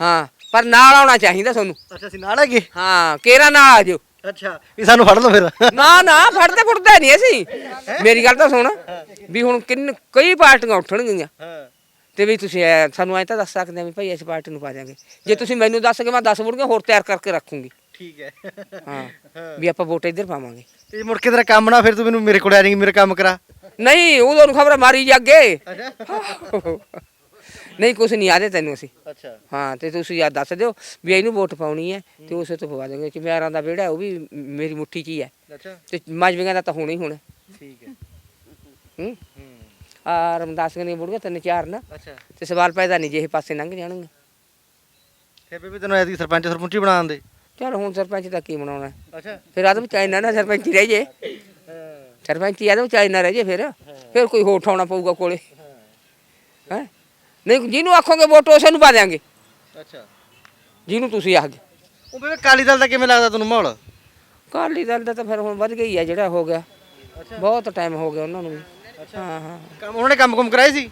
ਹਾਂ ਪਰ ਨਾਲ ਆਉਣਾ ਚਾਹੀਦਾ ਤੁਹਾਨੂੰ। ਅੱਛਾ ਅਸੀਂ ਨਾਲ ਹੈਗੇ? ਹਾਂ ਕੇਰਾ ਨਾਲ ਆ ਜਾਓ। ਅੱਛਾ ਵੀ ਸਾਨੂੰ ਫੜ ਲਓ ਫਿਰ। ਨਾ ਨਾ ਫੜਦੇ ਫੁੜਦੇ ਨਹੀਂ ਅਸੀਂ। ਮੇਰੀ ਗੱਲ ਤਾਂ ਸੁਣ ਵੀ ਹੁਣ ਕਿੰਨ ਕਈ ਪਾਰਟੀਆਂ ਉੱਠਣਗੀਆਂ। ਹਾਂ। ਤੇ ਵੀ ਤੁਸੀਂ ਐ- ਸਾਨੂੰ ਐ ਤਾਂ ਦੱਸ ਸਕਦੇ ਆ ਵੀ ਭਾਈ ਇਸ ਪਾਰਟੀ ਨੂੰ ਪਾ ਦਿਆਂਗੇ। ਜੇ ਤੁਸੀਂ ਮੈਨੂੰ ਦੱਸ ਕੇ ਮੈਂ 10 ਮੁਰਗੀਆਂ ਹੋਰ ਤਿਆਰ ਕਰਕੇ ਰੱਖੂੰਗੀ। ਠੀਕ ਹੈ। ਹਾਂ ਵੀ ਆਪਾਂ ਵੋਟ ਇੱਧਰ ਪਾਵਾਂਗੇ। ਤੇ ਮੁੜ ਕੇ ਤੇਰਾ ਕੰਮ ਨਾ ਫਿਰ ਤੂੰ ਮੈਨੂੰ ਮੇਰੇ ਕੋਲ ਆ ਜਾਏਂਗੀ ਮੇਰਾ ਕੰਮ ਕਰਾ। ਨਹੀਂ ਉਦੋਂ ਨੂੰ ਖਬਰ ਮਾਰੀ ਜਾਗੇ ਨਹੀਂ ਕੁਛ ਨਹੀਂ ਆਦੇ ਤੈਨੂੰ ਅਸੀਂ। ਅੱਛਾ। ਹਾਂ ਤੇ ਤੁਸੀਂ ਯਾਦ ਦੱਸ ਦਿਓ ਵੀ ਇਹਨੂੰ ਵੋਟ ਪਾਉਣੀ ਹੈ ਤੇ ਉਸੇ ਤੋਂ ਪਵਾ ਦਾਂਗੇ ਕਿ ਮਿਆਰਾਂ ਦਾ ਵਿਹੜਾ ਹੈ, ਉਹ ਵੀ ਮੇਰੀ ਮੁੱਠੀ 'ਚ ਹੀ ਹੈ। ਅੱਛਾ। ਤੇ ਮਾਜਵੀਆਂ ਦਾ ਤਾਂ ਹੋਣਾ ਹੀ ਹੋਣਾ। ਠੀਕ ਹੈ। ਹੂੰ। ਆ ਰਮਦਾਸ ਨੇ ਬੁੜੀਆਂ ਤਿੰਨ ਚਾਰ ਨਾ। ਅੱਛਾ। ਤੇ ਸਵਾਲ ਪੈਦਾ ਨਹੀਂ ਜੇ ਇਹ ਪਾਸੇ ਲੰਘ ਜਾਣਗੇ। ਫਿਰ ਬੇਬੇ ਤੈਨੂੰ ਐਤਕੀ ਸਰਪੰਚ ਸਰਪੰਚੀ ਬਣਾ ਦਿੰਦੇ ਚਲ ਹੁਣ ਸਰਪੰਚ ਦਾ ਕੀ ਬਣਾਉਣਾ ਹੈ? ਅੱਛਾ। ਫਿਰ ਆਦਮ ਚਾਈਨਾ ਨਾ ਸਰਪੰਚੀ ਰਹਿ ਜੇ। ਸਰਪੰਚੀ ਆਦਮ ਚਾਈਨਾ ਰਹਿ ਜੇ ਫਿਰ। ਫਿਰ ਕੋਈ ਹੋਰ ਠਾਉਣਾ ਪਊਗਾ ਕੋਲੇ। ਹੈ? ਨਹੀਂ ਜਿਹਨੂੰ ਆਖੋਗੇ ਵੋਟ ਉਸੇ ਨੂੰ ਪਾ ਦਿਆਂਗੇ। ਅੱਛਾ। ਜਿਹਨੂੰ ਤੁਸੀਂ ਆਖਦੇ। ਉਹ ਬੇਬੇ ਕਾਲੀ ਦਲ ਦਾ ਕਿਵੇਂ ਲੱਗਦਾ ਤੁਹਾਨੂੰ ਮਾਹੌਲ? ਕਾਲੀ ਦਲ ਦਾ ਤਾਂ ਫਿਰ ਹੁਣ ਵੱਧ ਗਈ ਆ ਜਿਹੜਾ ਹੋ ਗਿਆ। ਬਹੁਤ ਟਾਈਮ ਹੋ ਗਿਆ ਉਹਨਾਂ ਨੂੰ ਵੀ। ਹਾਂ ਹਾਂ। ਕੰਮ ਉਹਨਾਂ ਨੇ ਕੰਮ ਕੁਮ ਕਰਾਏ ਸੀ?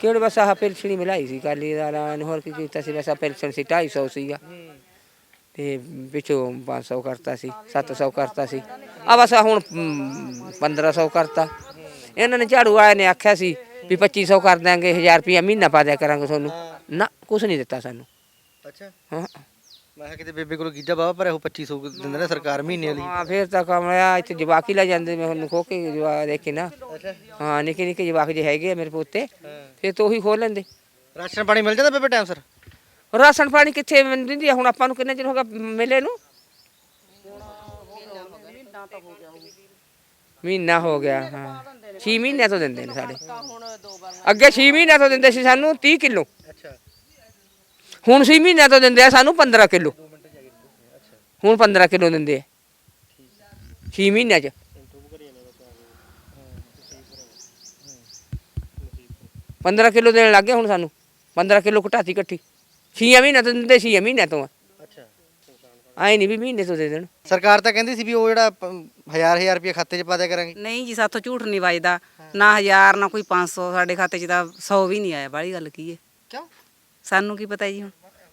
ਕਿਹੜੇ ਬਸ ਆਹ ਪੈਨਸ਼ਨ ਹੀ ਮਿਲਾਈ ਸੀ ਕਾਲੀ ਦਲ ਨੇ ਹੋਰ ਕੀ ਕੀਤਾ ਸੀ? ਬਸ ਆਹ ਪੈਨਸ਼ਨ ਸੀ 250 ਸੀਗਾ। ਤੇ ਵਿੱਚੋਂ 500 ਕਰਤਾ ਸੀ 700 ਕਰਤਾ ਸੀ। ਆ ਬਸ ਆਹ ਹੁਣ ਮ, 1500 ਕਰਤਾ। ਇਹਨਾਂ ਨੇ ਝਾੜੂ ਵਾਲੇ ਨੇ ਆਖਿਆ ਸੀ ਵੀ 2500 ਕਰ ਦਾਂਗੇ 1000 ਰੁਪਇਆ ਮਹੀਨਾ ਪਾ ਦਿਆ ਕਰਾਂਗੇ ਤੁਹਾਨੂੰ। ਨਾ ਕੁਝ ਨਹੀਂ ਦਿੱਤਾ ਸਾਨੂੰ। ਅੱਛਾ। ਹਾਂ। ਮੈਂ ਕਿਹਾ ਕਿਤੇ ਬੇਬੇ ਕੋਲ ਗੀਜਾ ਬਾਬਾ ਭਰਿਆ ਉਹ 2500 ਦਿੰਦੇ ਨੇ ਸਰਕਾਰ ਮਹੀਨੇ ਵਾਲੀ। ਹਾਂ ਫੇਰ ਤਾਂ ਕਮਲਿਆ ਇੱਥੇ ਜਵਾਕ ਹੀ ਲੈ ਜਾਂਦੇ ਮੈਂ ਹੁਣ ਖੋ ਕੇ ਜਵਾਕ ਦੇਖੇ ਨਾ। ਅੱਛਾ। ਹਾਂ ਨਿੱਕੇ ਨਿੱਕੇ ਜਵਾਕ ਜੇ ਹੈਗੇ ਆ ਮੇਰੇ ਪੋਤੇ ਫੇਰ ਤਾਂ ਉਹੀ ਖੋਲ ਲੈਂਦੇ। ਰਾਸ਼ਨ ਪਾਣੀ ਮਿਲ ਜਾਂਦਾ ਬੇਬੇ ਟਾਈਮ ਸਰ? ਰਾਸ਼ਨ ਪਾਣੀ ਕਿੱਥੇ ਮੈਨੂੰ ਦਿੰਦੀ ਆ? ਹੁਣ ਆਪਾਂ ਨੂੰ ਕਿੰਨੇ ਚਿਰ ਹੋ ਗਿਆ ਮਿਲੇ ਨੂੰ? ਮਹੀਨਾ ਹੋ ਗਿਆ ਹਾਂ 6 ਮਹੀਨੇ ਤੋਂ ਦਿੰਦੇ ਨੇ ਸਾਡੇ। ਅੱਗੇ 6 ਮਹੀਨੇ ਤੋਂ ਦਿੰਦੇ ਸੀ ਸਾਨੂੰ 30 ਕਿਲੋ। ਅੱਛਾ। ਹੁਣ 6 ਮਹੀਨੇ ਤੋਂ ਦਿੰਦੇ ਆ ਸਾਨੂੰ 15 ਕਿਲੋ। ਹੁਣ 15 ਕਿਲੋ ਦਿੰਦੇ ਆ। 6 ਮਹੀਨਿਆਂ ਚ। 15 ਕਿਲੋ ਦੇਣ ਲੱਗ ਗਏ ਹੁਣ ਸਾਨੂੰ। 15 ਕਿਲੋ ਘਟਾਤੀ ਇਕੱਠੀ। 6 ਮਹੀਨਿਆਂ ਤੋਂ ਦਿੰਦੇ 6 ਮਹੀਨਿਆਂ ਤੋਂ ਅੱਛਾ ਆਏ ਨਹੀਂ ਵੀ ਮਹੀਨੇ ਤੋਂ ਦੇ ਦੇਣ। ਸਰਕਾਰ ਤਾਂ ਕਹਿੰਦੀ ਸੀ ਵੀ ਉਹ ਜਿਹੜਾ ਪ- ਹਜ਼ਾਰ ਹਜ਼ਾਰ ਰੁਪਏ ਖਾਤੇ 'ਚ ਪਾ ਦਿਆ ਕਰਾਂਗੇ। ਨਹੀਂ ਜੀ ਸਾਥੋਂ ਝੂਠ ਨਹੀਂ ਵੱਜਦਾ। ਨਾ ਹਜ਼ਾਰ ਨਾ ਕੋਈ 500 ਸਾਡੇ ਖਾਤੇ 'ਚ ਤਾਂ 100 ਵੀ ਨਹੀਂ ਆਇਆ। ਬਾਹਲੀ ਗੱਲ ਕੀ ਹੈ ਕਿਉਂ? ਸਾਨੂੰ ਕੀ ਪਤਾ ਜੀ ਹੁਣ?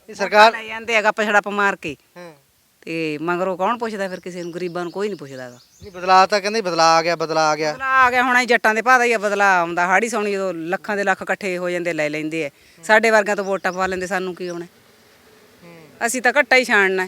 ਇਹ ਸਰਕਾਰ ਲੈ ਜਾਂਦੇ ਹੈਗਾ ਪਛੜਾਪ ਮਾਰ ਕੇ। ਹਾਂ। ਤੇ ਮਗਰੋਂ ਕੌਣ ਪੁੱਛਦਾ ਫਿਰ ਕਿਸੇ ਨੂੰ? ਗਰੀਬਾਂ ਨੂੰ ਕੋਈ ਨਹੀਂ ਪੁੱਛਦਾ ਹੈਗਾ। ਨਹੀਂ ਬਦਲਾ ਤਾਂ ਕਹਿੰਦੇ ਬਦਲਾ ਆ ਗਿਆ ਬਦਲਾ ਆ ਗਿਆ। ਬਦਲਾ ਆ ਗਿਆ ਹੁਣ ਇਹ ਜੱਟਾਂ ਦੇ ਭਾਦਾ ਹੀ ਆ ਬਦਲਾ ਆਉਂਦਾ ਹਾੜੀ ਸੌਣੀ ਜਦੋਂ ਲੱਖਾਂ ਦੇ ਲੱਖ ਇਕੱਠੇ ਹੋ ਜਾਂਦੇ ਲੈ ਲੈਂਦੇ ਐ ਸਾਡੇ ਵਰਗਿਆਂ ਤੋਂ ਵੋਟਾਂ ਪਵਾ ਲੈਂਦੇ ਸਾਨੂੰ ਕੀ ਹੋਣਾ? ਅਸੀਂ ਤਾਂ ਘੱਟਾ ਹੀ ਛਾਣਨਾ।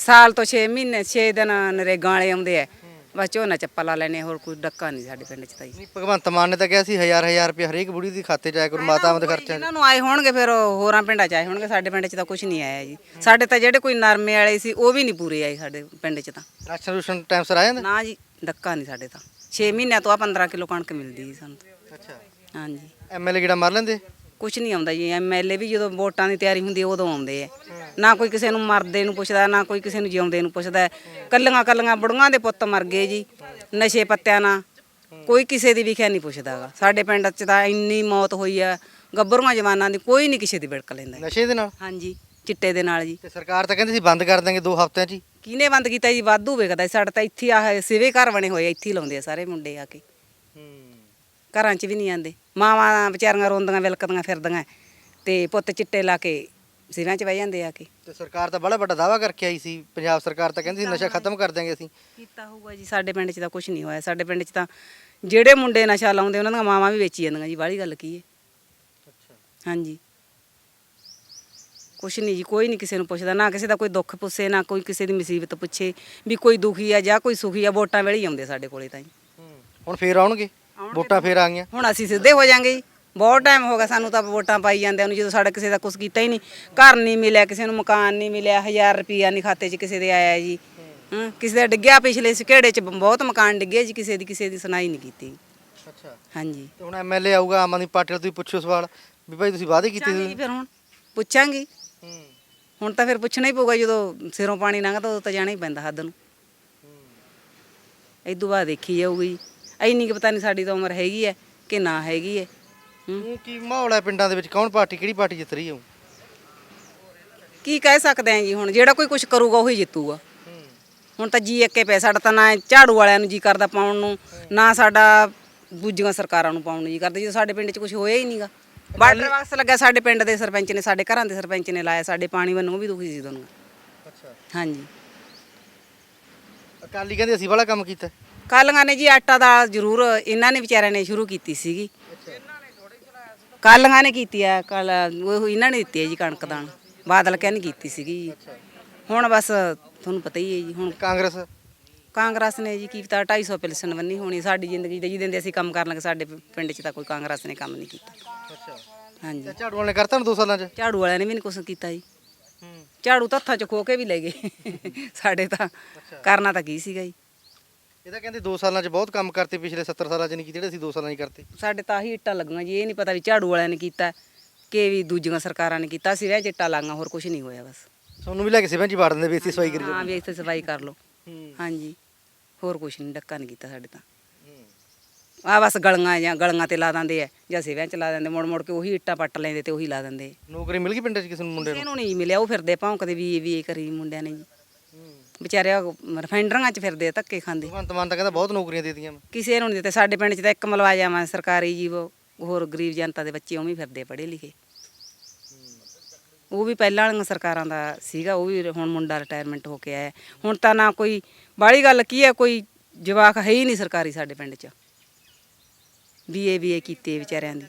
ਸਾਲ ਤੋਂ 6 ਮਹੀਨੇ 6 ਦਿਨ ਨਰੇਗਾ ਵਾਲੇ ਆਉਂਦੇ ਐ ਬਸ ਝੋਨਾ ਚੱਪਾ ਲਾ ਲੈਨੇ ਹੋਰ ਕੋਈ ਡੱਕਾ ਨਹੀਂ ਸਾਡੇ ਪਿੰਡ 'ਚ ਤਾਂ ਜੀ। ਨਹੀਂ ਭਗਵੰਤ ਮਾਨ ਨੇ ਤਾਂ ਕਿਹਾ ਸੀ ਹਜ਼ਾਰ ਹਜ਼ਾਰ ਰੁਪਏ ਹਰੇਕ ਬੁੜੀ ਦੀ ਖਾਤੇ 'ਚ ਆਇਆ ਕਰੂ ਮਾਤਾਵਾਂ ਦੇ ਖਰਚਾ ਇਹਨਾਂ ਨੂੰ ਆਏ ਹੋਣਗੇ ਫਿਰ ਉਹ ਹੋਰਾਂ ਪਿੰਡਾਂ 'ਚ ਆਏ ਹੋਣਗੇ ਸਾਡੇ ਪਿੰਡ 'ਚ ਤਾਂ ਕੁਝ ਨਹੀਂ ਆਇਆ ਜੀ। ਸਾਡੇ ਤਾਂ ਜਿਹੜੇ ਕੋਈ ਨਰਮੇ ਵਾਲੇ ਸੀ ਉਹ ਵੀ ਨਹੀਂ ਪੂਰੇ ਆਏ ਸਾਡੇ ਪਿੰਡ 'ਚ ਤਾਂ। ਰਾਸ਼ਨ ਰੂਸ਼ਨ ਟਾਈਮ ਸਿਰ ਆ ਜਾਂਦਾ? ਨਾ ਜੀ ਡੱਕਾ ਨਹੀਂ ਸਾਡੇ ਤਾਂ। 6 ਮਹੀਨਿਆਂ ਤੋਂ ਆ 15 ਕਿਲੋ ਕਣਕ ਮਿਲਦੀ ਜੀ ਸਾਨੂੰ। ਅੱਛਾ। ਹਾਂਜੀ। ਐਮਐਲਏ ਕਿਹੜਾ ਮਾਰ ਲੈਂਦੇ? ਕੁਝ ਨਹੀਂ ਆਉਂਦਾ ਜੀ। ਐਮਐਲਏ ਵੀ ਜਦੋਂ ਵੋਟਾਂ ਦੀ ਤਿਆਰੀ ਹੁੰਦੀ ਹੈ ਉਦੋਂ ਆਉਂਦੇ ਆ। ਨਾ ਕੋਈ ਕਿਸੇ ਨੂੰ ਮਰਦੇ ਨੂੰ ਪੁੱਛਦਾ ਨਾ ਕੋਈ ਕਿਸੇ ਨੂੰ ਜਿਉਂਦੇ ਨੂੰ ਪੁੱਛਦਾ। ਕੱਲੀਆਂ ਕੱਲੀਆਂ ਬੁੜੀਆਂ ਦੇ ਪੁੱਤ ਮਰ ਗਏ ਜੀ ਨਸ਼ੇ ਪੱਤਿਆਂ ਨਾਲ। ਕੋਈ ਕਿਸੇ ਦੀ ਵੀ ਖੈਰ ਨਹੀਂ ਪੁੱਛਦਾਗਾ ਸਾਡੇ ਪਿੰਡ 'ਚ ਤਾਂ ਇੰਨੀ ਮੌਤ ਹੋਈ ਆ ਗੱਭਰੂਆਂ ਜਵਾਨਾਂ ਦੀ ਕੋਈ ਨਹੀਂ ਕਿਸੇ ਦੀ ਵਿੜਕ ਲੈਂਦਾ। ਨਸ਼ੇ ਦੇ ਨਾਲ? ਹਾਂਜੀ ਚਿੱਟੇ ਦੇ ਨਾਲ ਜੀ। ਤੇ ਸਰਕਾਰ ਤਾਂ ਕਹਿੰਦੀ ਸੀ ਬੰਦ ਕਰ ਦਾਂਗੇ 2 ਹਫ਼ਤਿਆਂ 'ਚ ਹੀ। ਕਿਹਨੇ ਬੰਦ ਕੀਤਾ ਜੀ? ਵਾਧੂ ਵੇਖਦਾ। ਸਾਡੇ ਤਾਂ ਇੱਥੇ ਆਹ ਸਿਵੇ ਘਰ ਬਣੇ ਹੋਏ ਆ, ਇੱਥੇ ਹੀ ਲਾਉਂਦੇ ਆ ਸਾਰੇ ਮੁੰਡੇ ਆ ਕੇ। ਘਰਾਂ 'ਚ ਵੀ ਨਹੀਂ ਆਂਦੇ ਮਾਵਾਂ ਵਿਚਾਰੀਆਂ ਰੋਂਦੀਆਂ ਵਿਲਕਦੀਆਂ ਫਿਰਦੀਆਂ। ਤੇ ਪੁੱਤ ਚਿੱਟੇ ਲਾ ਕੇ ਸਿਰਾਂ 'ਚ ਬਹਿ ਜਾਂਦੇ ਆ ਕੇ। ਤੇ ਸਰਕਾਰ ਤਾਂ ਬੜਾ ਵੱਡਾ ਦਾਵਾ ਕਰਕੇ ਆਈ ਸੀ। ਪੰਜਾਬ ਸਰਕਾਰ ਤਾਂ ਕਹਿੰਦੀ ਸੀ ਨਸ਼ਾ ਖਤਮ ਕਰ ਦਾਂਗੇ ਅਸੀਂ। ਕੀਤਾ ਹੋਊਗਾ ਜੀ। ਸਾਡੇ ਪਿੰਡ 'ਚ ਤਾਂ ਕੁਝ ਨਹੀਂ ਹੋਇਆ। ਸਾਡੇ ਪਿੰਡ 'ਚ ਤਾਂ ਜਿਹੜੇ ਮੁੰਡੇ ਨਸ਼ਾ ਲਾਉਂਦੇ ਉਹਨਾਂ ਦੀਆਂ ਮਾਵਾਂ ਵੀ ਵੇਚੀ ਜਾਂਦੀਆਂ ਜੀ। ਬਾਹਲੀ ਗੱਲ ਕੀ ਹੈ ਹਾਂਜੀ। ਕੁਛ ਨਹੀਂ ਜੀ। ਕੋਈ ਨਹੀਂ ਕਿਸੇ ਨੂੰ ਪੁੱਛਦਾ। ਨਾ ਕਿਸੇ ਦਾ ਕੋਈ ਦੁੱਖ ਪੁੱਛੇ ਨਾ ਕੋਈ ਕਿਸੇ ਦੀ ਮੁਸੀਬਤ ਪੁੱਛੇ। ਵੀ ਕੋਈ ਦੁਖੀ ਆ ਜਾਂ ਕੋਈ ਸੁਖੀ ਆ ਵੋਟਾਂ ਵੇਲੇ ਹੀ ਆਉਂਦੇ ਸਾਡੇ ਕੋਲੇ ਤਾਂ ਜੀ। ਹੁਣ ਫੇਰ ਆਉਣਗੇ? ਵੋਟਾਂ ਫੇਰ ਆ ਗਈਆਂ। ਹੁਣ ਅਸੀਂ ਸਿੱਧੇ ਹੋ ਜਾਾਂਗੇ ਜੀ। ਬਹੁਤ ਟਾਈਮ ਹੋ ਗਿਆ ਸਾਨੂੰ ਤਾਂ ਵੋਟਾਂ ਪਾਈ ਜਾਂਦਿਆਂ ਨੂੰ। ਜਦੋਂ ਸਾਡਾ ਕਿਸੇ ਦਾ ਕੁਝ ਕੀਤਾ ਹੀ ਨਹੀਂ। ਘਰ ਨਹੀਂ ਮਿਲਿਆ ਕਿਸੇ ਨੂੰ ਮਕਾਨ ਨਹੀਂ ਮਿਲਿਆ 1000 ਰੁਪਿਆ ਨਹੀਂ ਖਾਤੇ 'ਚ ਕਿਸੇ ਦੇ ਆਇਆ ਜੀ। ਹਾਂ ਕਿਸੇ ਦਾ ਡਿੱਗਿਆ ਪਿਛਲੇ ਸਿਕੇੜੇ 'ਚ। ਬਹੁਤ ਮਕਾਨ ਡਿੱਗੇ ਜੀ ਕਿਸੇ ਦੀ ਕਿਸੇ ਦੀ ਸੁਣਾਈ ਨਹੀਂ ਕੀਤੀ। ਅੱਛਾ। ਹਾਂਜੀ। ਤੇ ਹੁਣ ਐਮਐਲਏ ਆਊਗਾ ਆਮ ਆਦਮੀ ਪਾਰਟੀ ਵਾਲਾ ਤੁਸੀਂ ਪੁੱਛੋ ਸਵਾਲ। ਵੀ ਭਾਈ ਤੁਸੀਂ ਵਾਅਦੇ ਕੀਤੇ ਪੁੱਛਾਂਗੇ ਸੀ? ਜੀ ਫਿਰ ਹੁਣ। ਪੁੱਛਾਂਗੇ। ਹੁਣ ਤਾਂ ਫਿਰ ਪੁੱਛਣਾ ਹੀ ਪਊਗਾ ਜਦੋਂ ਸਿਰੋਂ ਪਾਣੀ ਲੰਘਦਾ ਉਦੋਂ ਤਾਂ ਜਾਣਾ ਹੀ ਪੈਂਦਾ ਹੱਦ ਨੂੰ। ਇਦੋਂ ਬਾਅਦ ਦੇਖੀ ਜਾਊਗੀ ਐਨੀ ਕਿ ਪਤਾ ਨਹੀਂ ਸਾਡੀ ਤਾਂ ਉਮਰ ਹੈਗੀ ਹੈ ਕਿ ਨਾ ਹੈਗੀ ਹੈ। ਹੂੰ। ਕੀ ਮਾਹੌਲ ਹੈ ਪਿੰਡਾਂ ਦੇ ਵਿੱਚ? ਕੌਣ ਪਾਰਟੀ ਕਿਹੜੀ ਪਾਰਟੀ ਜਿੱਤ ਰਹੀ ਹੈ? ਕੀ ਕਹਿ ਸਕਦੇ ਆ ਜੀ ਹੁਣ? ਜਿਹੜਾ ਕੋਈ ਕੁਝ ਕਰੂਗਾ ਉਹੀ ਜਿੱਤੂਗਾ। ਹੁਣ ਤਾਂ ਜੀ ਅੱਕੇ ਪੈ ਸਾਡਾ ਤਾਂ ਨਾ ਝਾੜੂ ਵਾਲਿਆਂ ਨੂੰ ਜੀ ਕਰਦਾ ਪਾਉਣ ਨੂੰ ਨਾ ਸਾਡਾ ਦੂਜੀਆਂ ਸਰਕਾਰਾਂ ਨੂੰ ਪਾਉਣ ਨੂੰ ਜੀ ਕਰਦਾ ਜਦੋਂ ਸਾਡੇ ਪਿੰਡ 'ਚ ਕੁਝ ਹੋਇਆ ਹੀ ਨਹੀਂਗਾ ਵਾਟਰ ਬਾਕਸ ਲੱਗਾ ਸਾਡੇ ਪਿੰਡ ਦੇ ਸਰਪੰਚ ਨੇ ਸਾਡੇ ਘਰਾਂ ਦੇ ਸਰਪੰਚ ਨੇ ਲਾਇਆ ਸਾਡੇ ਪਾਣੀ ਵੱਲੋਂ ਵੀ ਦੁਖੀ ਸੀ ਤੁਹਾਨੂੰ। ਅੱਛਾ। ਹਾਂਜੀ। ਅਕਾਲੀ ਕਹਿੰਦੇ ਅਸੀਂ ਬੜਾ ਕੰਮ ਕੀਤਾ। ਕਾਲੀਆਂ ਨੇ ਜੀ ਆਟਾ ਦਾ ਜ਼ਰੂਰ ਇਹਨਾਂ ਨੇ ਵਿਚਾਰਿਆਂ ਨੇ ਸ਼ੁਰੂ ਕੀਤੀ ਸੀਗੀ। ਕਾਲੀਆਂ ਨੇ ਕੀਤੀ ਆ ਕੱਲ ਉਹ ਇਹਨਾਂ ਨੇ ਦਿੱਤੀ ਹੈ ਜੀ ਕਣਕ ਦਾਣ। ਬਾਦਲ ਕਹਿੰਨ ਕੀਤੀ ਸੀਗੀ ਜੀ। ਹੁਣ ਬਸ ਤੁਹਾਨੂੰ ਪਤਾ ਹੀ ਹੈ ਜੀ ਹੁਣ ਕਾਂਗਰਸ? ਕਾਂਗਰਸ ਨੇ ਜੀ ਕੀ ਪਤਾ 250 ਪੈਨਸ਼ਨ ਬੰਨੀ ਹੋਣੀ ਸਾਡੀ ਜ਼ਿੰਦਗੀ ਦੇ ਜਿਹਦੇ ਅਸੀਂ ਕੰਮ ਕਰਨ ਲੱਗੇ ਸਾਡੇ ਪਿੰਡ 'ਚ ਤਾਂ ਕੋਈ ਕਾਂਗਰਸ ਨੇ ਕੰਮ ਨਹੀਂ ਕੀਤਾ। ਅੱਛਾ। ਹਾਂਜੀ। ਝਾੜੂ ਵਾਲੇ ਕਰਤਾ ਨਾ 2 ਸਾਲਾਂ 'ਚ? ਝਾੜੂ ਵਾਲਿਆਂ ਨੇ ਵੀ ਨਹੀਂ ਕੁਛ ਕੀਤਾ ਜੀ। ਝਾੜੂ ਤਾਂ ਹੱਥਾਂ 'ਚ ਖੋ ਕੇ ਵੀ ਲੈ ਗਏ। ਸਾਡੇ ਤਾਂ ਕਰਨਾ ਤਾਂ ਕੀ ਸੀਗਾ ਜੀ। ਇਹ ਤਾਂ ਕਹਿੰਦੇ 2 ਸਾਲਾਂ 'ਚ ਬਹੁਤ ਕੰਮ ਕਰਤੇ ਪਿਛਲੇ 70 ਸਾਲਾਂ 'ਚ ਨਹੀਂ ਕੀਤੇ ਜਿਹੜੇ ਅਸੀਂ 2 ਸਾਲਾਂ 'ਚ ਕਰਤੇ। ਸਾਡੇ ਤਾਂ ਆਹੀ ਇੱਟਾਂ ਲੱਗੀਆਂ ਜੀ ਇਹ ਨਹੀਂ ਪਤਾ ਵੀ ਝਾੜੂ ਵਾਲਿਆਂ ਨੇ ਕੀਤਾ ਕਿ ਵੀ ਦੂਜੀਆਂ ਸਰਕਾਰਾਂ ਨੇ ਕੀਤਾ ਸੀ ਰਹਿ ਚਿੱਟਾ ਲਾਂਗਾ ਹੋਰ ਕੁਝ ਨਹੀਂ ਹੋਇਆ ਬਸ। ਤੁਹਾਨੂੰ ਵੀ ਲੈ ਕੇ 'ਚ ਹੀ ਵਾੜ ਦਿੰਦੇ ਵੀ ਇੱਥੇ ਸਫ਼ਾਈ ਕਰੀ ਹਾਂ ਵੀ ਇੱਥੇ ਸਫ਼ਾਈ ਕਰ ਲਓ। ਹਾਂਜੀ। ਹੋਰ ਕੁਝ ਨਹੀਂ ਡੱਕਾ ਨਹੀਂ ਕੀਤਾ ਸਾਡੇ ਤਾਂ। ਆ ਬਸ ਗਲੀਆਂ ਜਾਂ ਗਲੀਆਂ ਤੇ ਲਾ ਦਿੰਦੇ ਆ ਜਾਂ ਸਿਵਿਆਂ ਚ ਲਾ ਦਿੰਦੇ ਮੁੜ ਮੁੜ ਕੇ ਉਹੀ ਇੱਟਾਂ ਪੱਟ ਲੈਂਦੇ ਤੇ ਉਹੀ ਲਾ ਦਿੰਦੇ। ਨੌਕਰੀ ਮਿਲ ਗਈ ਪਿੰਡ 'ਚ ਕਿਸੇ ਨੂੰ ਮੁੰਡੇ ਨੂੰ ਨਹੀਂ ਮਿਲਿਆ ਉਹ ਫਿਰਦੇ ਭੌਂਕਦੇ ਵੀ ਇਹ ਵੀ ਇਹ ਕਰੀ ਮੁੰਡਿਆਂ ਨੇ ਜੀ। ਵਿਚਾਰੇ ਰਿਫਾਈਨਡਰਾਂ 'ਚ ਫਿਰਦੇ ਆ ਧੱਕੇ ਖਾਂਦੇ। ਭਗਵੰਤ ਮਾਨ ਤਾਂ ਕਹਿੰਦਾ ਬਹੁਤ ਨੌਕਰੀਆਂ ਦੇ ਦਿੱਤੀਆਂ ਮੈਂ। ਕਿਸੇ ਨੂੰ ਨਹੀਂ ਦਿੱਤੇ ਸਾਡੇ ਪਿੰਡ 'ਚ ਤਾਂ ਇੱਕ ਮਲਵਾਜਾ ਵਾ ਸਰਕਾਰੀ ਜੀ ਉਹ ਹੋਰ ਗਰੀਬ ਜਨਤਾ ਦੇ ਬੱਚੇ ਉਵੇਂ ਹੀ ਫਿਰਦੇ ਪੜ੍ਹੇ ਲਿਖੇ। ਉਹ ਵੀ ਪਹਿਲਾਂ ਵਾਲੀਆਂ ਸਰਕਾਰਾਂ ਦਾ ਸੀਗਾ ਉਹ ਵੀ ਹੁਣ ਮੁੰਡਾ ਰਿਟਾਇਰਮੈਂਟ ਹੋ ਕੇ ਆਇਆ। ਹੁਣ ਤਾਂ ਨਾ ਕੋਈ ਬਾਹਲੀ ਗੱਲ ਕੀ ਹੈ ਕੋਈ ਜਵਾਕ ਹੈ ਹੀ ਨਹੀਂ ਸਰਕਾਰੀ ਸਾਡੇ ਪਿੰਡ 'ਚ। ਬੀਏ ਬੀਏ ਕੀਤੇ ਵਿਚਾਰਿਆਂ ਦੀ।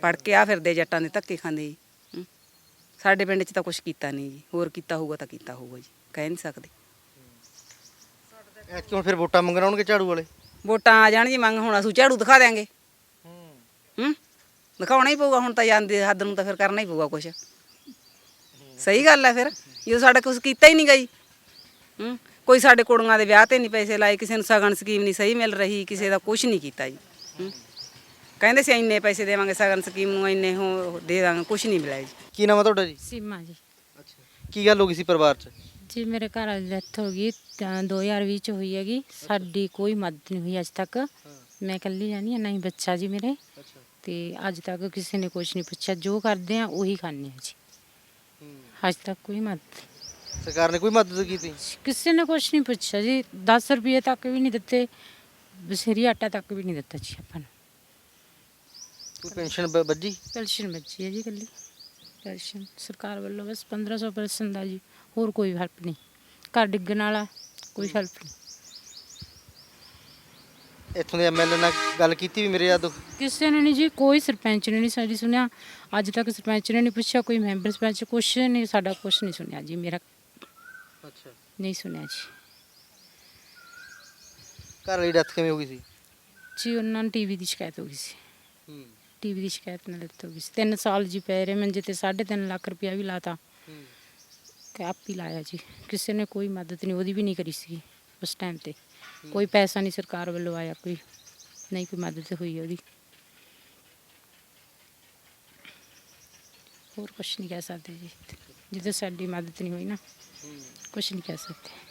ਪੜ੍ਹ ਕੇ ਆ ਫਿਰਦੇ ਜੱਟਾਂ ਦੇ ਧੱਕੇ ਖਾਂਦੇ ਜੀ। ਹਮ। ਸਾਡੇ ਪਿੰਡ 'ਚ ਤਾਂ ਕੁਝ ਕੀਤਾ ਨਹੀਂ ਜੀ। ਹੋਰ ਕੀਤਾ ਹੋਊਗਾ ਤਾਂ ਕੀਤਾ ਹੋਊਗਾ ਜੀ। ਕਹਿ ਨਹੀਂ ਸਕਦੇ। ਐਤਕੀ ਹੁਣ ਫਿਰ ਵੋਟਾਂ ਮੰਗਣ ਆਉਣਗੇ ਝਾੜੂ ਵਾਲੇ? ਵੋਟਾਂ ਆ ਜਾਣ ਜੀ ਮੰਗ ਹੁਣ ਅਸੀਂ ਝਾੜੂ ਦਿਖਾ ਦਿਆਂਗੇ। ਹੂੰ। ਦਿਖਾਉਣਾ ਹੀ ਪਊਗਾ ਹੁਣ ਤਾਂ ਜਾਂਦੇ ਹੱਦ ਨੂੰ ਤਾਂ ਫਿਰ ਕਰਨਾ ਹੀ ਪਊਗਾ ਕੁਛ। ਸਹੀ ਗੱਲ ਹੈ ਫਿਰ ਜਦੋਂ ਸਾਡਾ ਕੁਝ ਕੀਤਾ ਹੀ ਨਹੀਂ ਗਈ। ਹੂੰ? ਕੋਈ ਸਾਡੇ ਕੁੜੀਆਂ ਦੇ ਵਿਆਹ ਤੇ ਨਹੀਂ ਪੈਸੇ ਲਾਏ ਕਿਸੇ ਨੂੰ ਸਗਨ ਸਕੀਮ ਨਹੀਂ ਸਹੀ ਮਿਲ ਰਹੀ ਕਿਸੇ ਦਾ ਕੁਝ ਨਹੀਂ ਕੀਤਾ ਜੀ। ਹੂੰ? ਕਹਿੰਦੇ ਸੀ ਇੰਨੇ ਪੈਸੇ ਦੇਵਾਂਗੇ ਸਗਨ ਸਕੀਮ ਨੂੰ ਇੰਨੇ ਹੋ ਦੇ ਦਾਂਗੇ ਕੁਝ ਨਹੀਂ ਮਿਲਿਆ ਜੀ। ਕੀ ਨਾਮ ਹੈ ਤੁਹਾਡਾ ਜੀ? ਸੀਮਾ ਜੀ। ਅੱਛਾ। ਕੀ ਗੱਲ ਹੋ ਗਈ ਸੀ ਪਰਿਵਾਰ 'ਚ? ਜੀ ਮੇਰੇ ਘਰ ਵਾਲੀ ਡੈਥ ਹੋ ਗਈ ਤਾਂ 2020 ਚ ਹੋਈ ਹੈਗੀ ਸਾਡੀ ਕੋਈ ਮਦਦ ਨਹੀਂ ਹੋਈ ਅੱਜ ਤੱਕ ਮੈਂ ਇਕੱਲੀ ਜਾਨੀ ਹਾਂ ਨਹੀਂ ਬੱਚਾ ਜੀ ਮੇਰੇ ਤੇ ਅੱਜ ਤੱਕ ਕਿਸੇ ਨੇ ਕੁਝ ਨਹੀਂ ਪੁੱਛਿਆ ਜੋ ਕਰਦੇ ਆ ਉਹੀ ਖਾਂਦੇ ਆ ਜੀ ਅੱਜ ਤੱਕ ਕੋਈ ਮਦਦ ਸਰਕਾਰ ਨੇ ਕੋਈ ਮਦਦ ਕੀਤੀ ਕਿਸੇ ਨੇ ਕੁਝ ਨਹੀਂ ਪੁੱਛਿਆ ਜੀ 10 ਰੁਪਏ ਤੱਕ ਵੀ ਨਹੀਂ ਦਿੱਤੇ ਬਸੇਰੀ ਆਟਾ ਤੱਕ ਵੀ ਨਹੀਂ ਦਿੱਤਾ ਜੀ ਆਪਾਂ ਨੂੰ ਕੋਈ ਪੈਨਸ਼ਨ ਬ- ਵੱਜੀ ਪੈਨਸ਼ਨ ਬੱਚੀ ਹੈ ਜੀ ਇਕੱਲੀ ਪੈਨਸ਼ਨ ਸਰਕਾਰ ਵੱਲੋਂ ਬਸ 1500 ਪੈਨਸ਼ਨ ਦਾ ਜੀ ਹੋਰ ਕੋਈ ਹੈਲਪ ਨਹੀਂ। ਘਰ ਡਿੱਗਣ ਵਾਲਾ ਕੋਈ ਹੈਲਪ ਨਹੀਂ। ਇੱਥੋਂ ਦੇ ਐਮਐਲਏ ਨਾਲ ਗੱਲ ਕੀਤੀ ਵੀ ਮੇਰੇ ਯਾਦ ਕਿਸੇ ਨੇ ਨਹੀਂ ਜੀ ਕੋਈ ਸਰਪੰਚ ਨੇ ਨਹੀਂ ਸਾਡੀ ਸੁਣਿਆ। ਅੱਜ ਤੱਕ ਸਰਪੰਚ ਨੇ ਨਹੀਂ ਪੁੱਛਿਆ ਕੋਈ ਮੈਂਬਰ ਸਰਪੰਚ ਕੁਛ ਨਹੀਂ ਸਾਡਾ ਕੁਛ ਨਹੀਂ ਸੁਣਿਆ ਜੀ ਮੇਰਾ ਅੱਛਾ। ਨਹੀਂ ਸੁਣਿਆ ਜੀ। ਘਰ ਵਾਲੀ ਡੈਥ ਕਿਵੇਂ ਹੋ ਗਈ ਸੀ? ਜੀ ਉਹਨਾਂ ਨੂੰ ਟੀਵੀ ਦੀ ਸ਼ਿਕਾਇਤ ਹੋ ਗਈ ਸੀ। ਟੀਵੀ ਦੀ ਸ਼ਿਕਾਇਤ ਨਾਲ ਡੈਥ ਹੋ ਗਈ ਸੀ। 3 ਸਾਲ ਜੀ ਪੈ ਰਹੇ ਮੰਜੇ ਤੇ 3.5 ਲੱਖ ਰੁਪਇਆ ਵੀ ਲਾਤਾ। ਤੇ ਆਪ ਹੀ ਲਾਇਆ ਜੀ। ਕਿਸੇ ਨੇ ਕੋਈ ਮਦਦ ਨਹੀਂ, ਉਹਦੀ ਵੀ ਨਹੀਂ ਕਰੀ ਸੀ ਉਸ ਟਾਈਮ ਤੇ। ਕੋਈ ਪੈਸਾ ਨਹੀਂ ਸਰਕਾਰ ਵੱਲੋਂ ਆਇਆ ਕੋਈ, ਨਹੀਂ ਕੋਈ ਮਦਦ ਹੋਈ ਉਹਦੀ। ਹੋਰ ਕੁਛ ਨਹੀਂ ਕਹਿ ਸਕਦੇ ਜੀ। ਜਿੱਦਾਂ ਸਾਡੀ ਮਦਦ ਨਹੀਂ ਹੋਈ ਨਾ, ਕੁਛ ਨਹੀਂ ਕਹਿ ਸਕਦੇ।